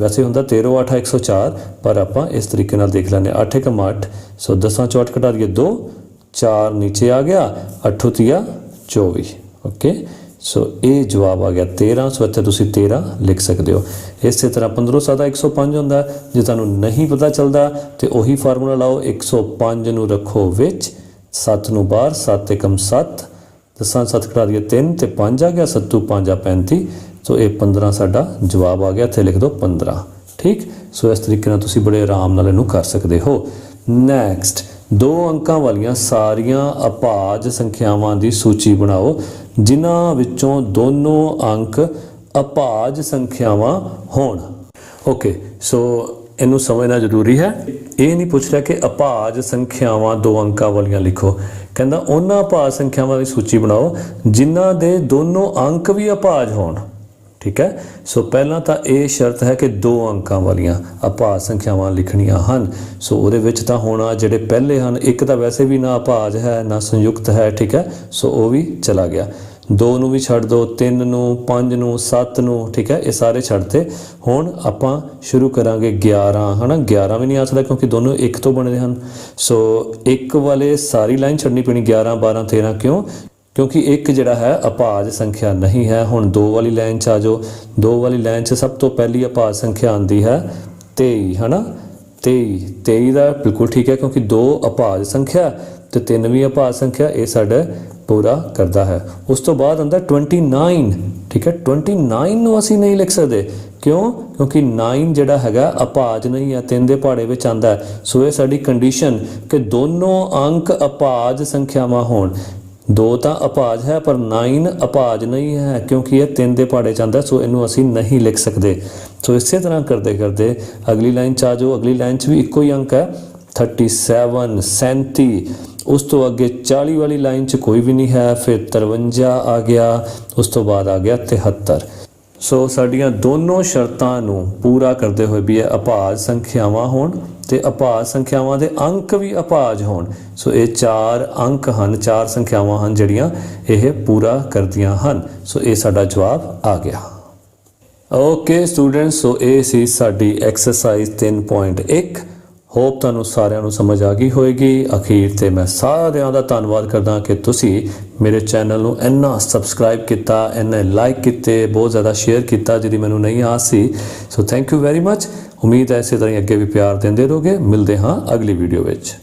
ਵੈਸੇ ਹੁੰਦਾ 13 8 104 ਪਰ ਆਪਾਂ ਇਸ ਤਰੀਕੇ ਨਾਲ ਦੇਖ ਲੈਂਦੇ 8 ਏਕਮ 8 ਸੋ 10 ਚੋਂ 8 ਘਟਾ ਦਈਏ 2 4 ਨੀਚੇ ਆ ਗਿਆ 8 ਤੀਆ 24 ਓਕੇ ਸੋ ਇਹ ਜਵਾਬ ਆ ਗਿਆ 13 ਸੋ ਇੱਥੇ ਤੁਸੀਂ 13 ਲਿਖ ਸਕਦੇ ਹੋ। ਇਸੇ ਤਰ੍ਹਾਂ 15 ਸਾਦਾ 105 ਹੁੰਦਾ, ਜੇ ਤੁਹਾਨੂੰ ਨਹੀਂ ਪਤਾ ਚੱਲਦਾ, ਤੇ ਉਹੀ ਫਾਰਮੂਲਾ ਲਾਓ 105 ਨੂੰ ਰੱਖੋ ਵਿੱਚ 7 ਨੂੰ ਬਾਹਰ 7 ਏਕਮ 7 ਦਸਾਂ 7 ਘਟਾ ਦਈਏ 3 ਤੇ 5 ਆ ਗਿਆ 7 5 ਆ 35 ਸੋ ਇਹ 15 ਸਾਡਾ ਜਵਾਬ ਆ ਗਿਆ, ਇੱਥੇ ਲਿਖ ਦਿਓ 15 ਠੀਕ? ਸੋ ਇਸ ਤਰੀਕੇ ਨਾਲ ਤੁਸੀਂ ਬੜੇ ਆਰਾਮ ਨਾਲ ਇਹਨੂੰ ਕਰ ਸਕਦੇ ਹੋ। ਨੈਕਸਟ ਦੋ ਅੰਕਾਂ ਵਾਲੀਆਂ ਸਾਰੀਆਂ ਅਪਾਜ ਸੰਖਿਆਵਾਂ ਦੀ ਸੂਚੀ ਬਣਾਓ, ਜਿਨ੍ਹਾਂ ਵਿੱਚੋਂ ਦੋਨੋਂ ਅੰਕ ਅਪਾਜ ਸੰਖਿਆਵਾਂ ਹੋਣ। ਓਕੇ ਸੋ ਇਹਨੂੰ ਸਮਝਣਾ ਜ਼ਰੂਰੀ ਹੈ। ਇਹ ਨਹੀਂ ਪੁੱਛ ਰਿਹਾ ਕਿ ਅਪਾਜ ਸੰਖਿਆਵਾਂ ਦੋ ਅੰਕਾਂ ਵਾਲੀਆਂ ਲਿਖੋ। ਕਹਿੰਦਾ, ਉਹਨਾਂ ਅਪਾਜ ਸੰਖਿਆਵਾਂ ਦੀ ਸੂਚੀ ਬਣਾਓ, ਜਿਨ੍ਹਾਂ ਦੇ ਦੋਨੋਂ ਅੰਕ ਵੀ ਅਪਾਜ ਹੋਣ। ਠੀਕ ਹੈ? ਸੋ ਪਹਿਲਾਂ ਤਾਂ ਇਹ ਸ਼ਰਤ ਹੈ ਕਿ ਦੋ ਅੰਕਾਂ ਵਾਲੀਆਂ ਅਪਾਜ ਸੰਖਿਆਵਾਂ ਲਿਖਣੀਆਂ ਹਨ। ਸੋ ਉਹਦੇ ਵਿੱਚ ਤਾਂ ਹੋਣਾ ਜਿਹੜੇ ਪਹਿਲੇ ਹਨ, ਇੱਕ ਤਾਂ ਵੈਸੇ ਵੀ ਨਾ ਅਪਾਜ ਹੈ, ਨਾ ਸੰਯੁਕਤ ਹੈ, ਠੀਕ ਹੈ? ਸੋ ਉਹ ਵੀ ਚਲਾ ਗਿਆ। ਦੋ ਨੂੰ ਵੀ ਛੱਡ ਦਿਓ ਤਿੰਨ ਨੂੰ, ਪੰਜ ਨੂੰ, ਸੱਤ ਨੂੰ, ਠੀਕ ਹੈ? ਇਹ ਸਾਰੇ ਛੱਡਤੇ। ਹੁਣ ਆਪਾਂ ਸ਼ੁਰੂ ਕਰਾਂਗੇ 11 ਹਨਾ? 11 ਵੀ ਨਹੀਂ ਆ ਸਕਦਾ ਕਿਉਂਕਿ ਦੋਨੋਂ ਇੱਕ ਤੋਂ ਬਣੇ ਹਨ। ਸੋ ਇੱਕ ਵਾਲੇ ਸਾਰੀ ਲਾਈਨ ਛੱਡਣੀ ਪੈਣੀ 11 12 13 ਕਿਉਂ? ਕਿਉਂਕਿ ਇੱਕ ਜਿਹੜਾ ਹੈ ਅਪਾਜ ਸੰਖਿਆ ਨਹੀਂ ਹੈ। ਹੁਣ ਦੋ ਵਾਲੀ ਲਾਈਨ ਚ ਆ ਜਾਓ। ਦੋ ਵਾਲੀ ਲਾਈਨ ਚ ਸਭ ਤੋਂ ਪਹਿਲੀ ਅਪਾਜ ਸੰਖਿਆ ਆਂਦੀ ਹੈ 23 ਹਨਾ? 23 23 ਦਾ ਬਿਲਕੁਲ ਠੀਕ ਹੈ ਕਿਉਂਕਿ ਦੋ ਅਪਾਜ ਸੰਖਿਆ ਤੇ ਤਿੰਨ ਵੀ ਅਪਾਜ ਸੰਖਿਆ ਇਹ ਸਾਡਾ ਪੂਰਾ ਕਰਦਾ ਹੈ। ਉਸ ਤੋਂ ਬਾਅਦ ਆਂਦਾ 29 ਠੀਕ ਹੈ? 29 ਨੂੰ ਅਸੀਂ ਨਹੀਂ ਲਿਖ ਸਕਦੇ। ਕਿਉਂ? ਕਿਉਂਕਿ 9 ਜਿਹੜਾ ਹੈਗਾ ਅਪਾਜ ਨਹੀਂ ਹੈ, ਤਿੰਨ ਦੇ ਪਹਾੜੇ ਵਿੱਚ ਆਂਦਾ ਸੋ ਇਹ ਸਾਡੀ ਕੰਡੀਸ਼ਨ ਕਿ ਦੋਨੋਂ ਅੰਕ ਅਪਾਜ ਸੰਖਿਆਵਾਂ ਹੋਣ। ਦੋ ਤਾਂ ਅਪਾਜ ਹੈ, ਪਰ 9 ਅਪਾਜ ਨਹੀਂ ਹੈ, ਕਿਉਂਕਿ ਇਹ ਤਿੰਨ ਦੇ ਪਹਾੜੇ ਚ ਆਉਂਦਾ ਸੋ ਇਹਨੂੰ ਅਸੀਂ ਨਹੀਂ ਲਿਖ ਸਕਦੇ। ਸੋ ਇਸੇ ਤਰ੍ਹਾਂ ਕਰਦੇ ਕਰਦੇ ਅਗਲੀ ਲਾਈਨ ਚ ਆ ਜਾਓ। ਅਗਲੀ ਲਾਈਨ ਚ ਵੀ ਇੱਕੋ ਹੀ ਅੰਕ ਹੈ 37 37 ਉਸ ਤੋਂ ਅੱਗੇ 40 ਵਾਲੀ ਲਾਈਨ 'ਚ ਕੋਈ ਵੀ ਨਹੀਂ ਹੈ, ਫਿਰ 53 ਆ ਗਿਆ, ਉਸ ਤੋਂ ਬਾਅਦ ਆ ਗਿਆ 73 ਸੋ ਸਾਡੀਆਂ ਦੋਨੋਂ ਸ਼ਰਤਾਂ ਨੂੰ ਪੂਰਾ ਕਰਦੇ ਹੋਏ ਵੀ ਇਹ ਅਪਾਜ ਸੰਖਿਆਵਾਂ ਹੋਣ। ਤੇ ਅਪਾਜ ਸੰਖਿਆਵਾਂ ਦੇ ਅੰਕ ਵੀ ਅਪਾਜ ਹੋਣ। ਸੋ ਇਹ ਚਾਰ ਅੰਕ ਹਨ, ਚਾਰ ਸੰਖਿਆਵਾਂ ਹਨ ਜਿਹੜੀਆਂ ਇਹ ਪੂਰਾ ਕਰਦੀਆਂ ਹਨ। ਸੋ ਇਹ ਸਾਡਾ ਜਵਾਬ ਆ ਗਿਆ। ਓਕੇ ਸਟੂਡੈਂਟਸ ਸੋ ਇਹ ਸੀ ਸਾਡੀ ਐਕਸਰਸਾਈਜ਼ 3.1 ਹੋਪ ਤੁਹਾਨੂੰ ਸਾਰਿਆਂ ਨੂੰ ਸਮਝ ਆ ਗਈ ਹੋਵੇਗੀ ਅਖੀਰ ਤੇ ਮੈਂ ਸਾਰਿਆਂ ਦਾ ਧੰਨਵਾਦ ਕਰਦਾ ਕਿ ਤੁਸੀਂ ਮੇਰੇ ਚੈਨਲ ਨੂੰ ਇੰਨਾ ਸਬਸਕ੍ਰਾਈਬ ਕੀਤਾ, ਇੰਨੇ ਲਾਈਕ ਕੀਤੇ, ਬਹੁਤ ਜ਼ਿਆਦਾ ਸ਼ੇਅਰ ਕੀਤਾ, ਜਿਹਦੀ ਮੈਨੂੰ ਨਹੀਂ ਆਸ ਸੀ। So thank you very much ਉਮੀਦ ਹੈ ਇਸੇ ਤਰ੍ਹਾਂ ਹੀ ਅੱਗੇ ਵੀ ਪਿਆਰ ਦਿੰਦੇ ਰਹੋਗੇ। ਮਿਲਦੇ ਹਾਂ ਅਗਲੀ ਵੀਡੀਓ ਵਿੱਚ।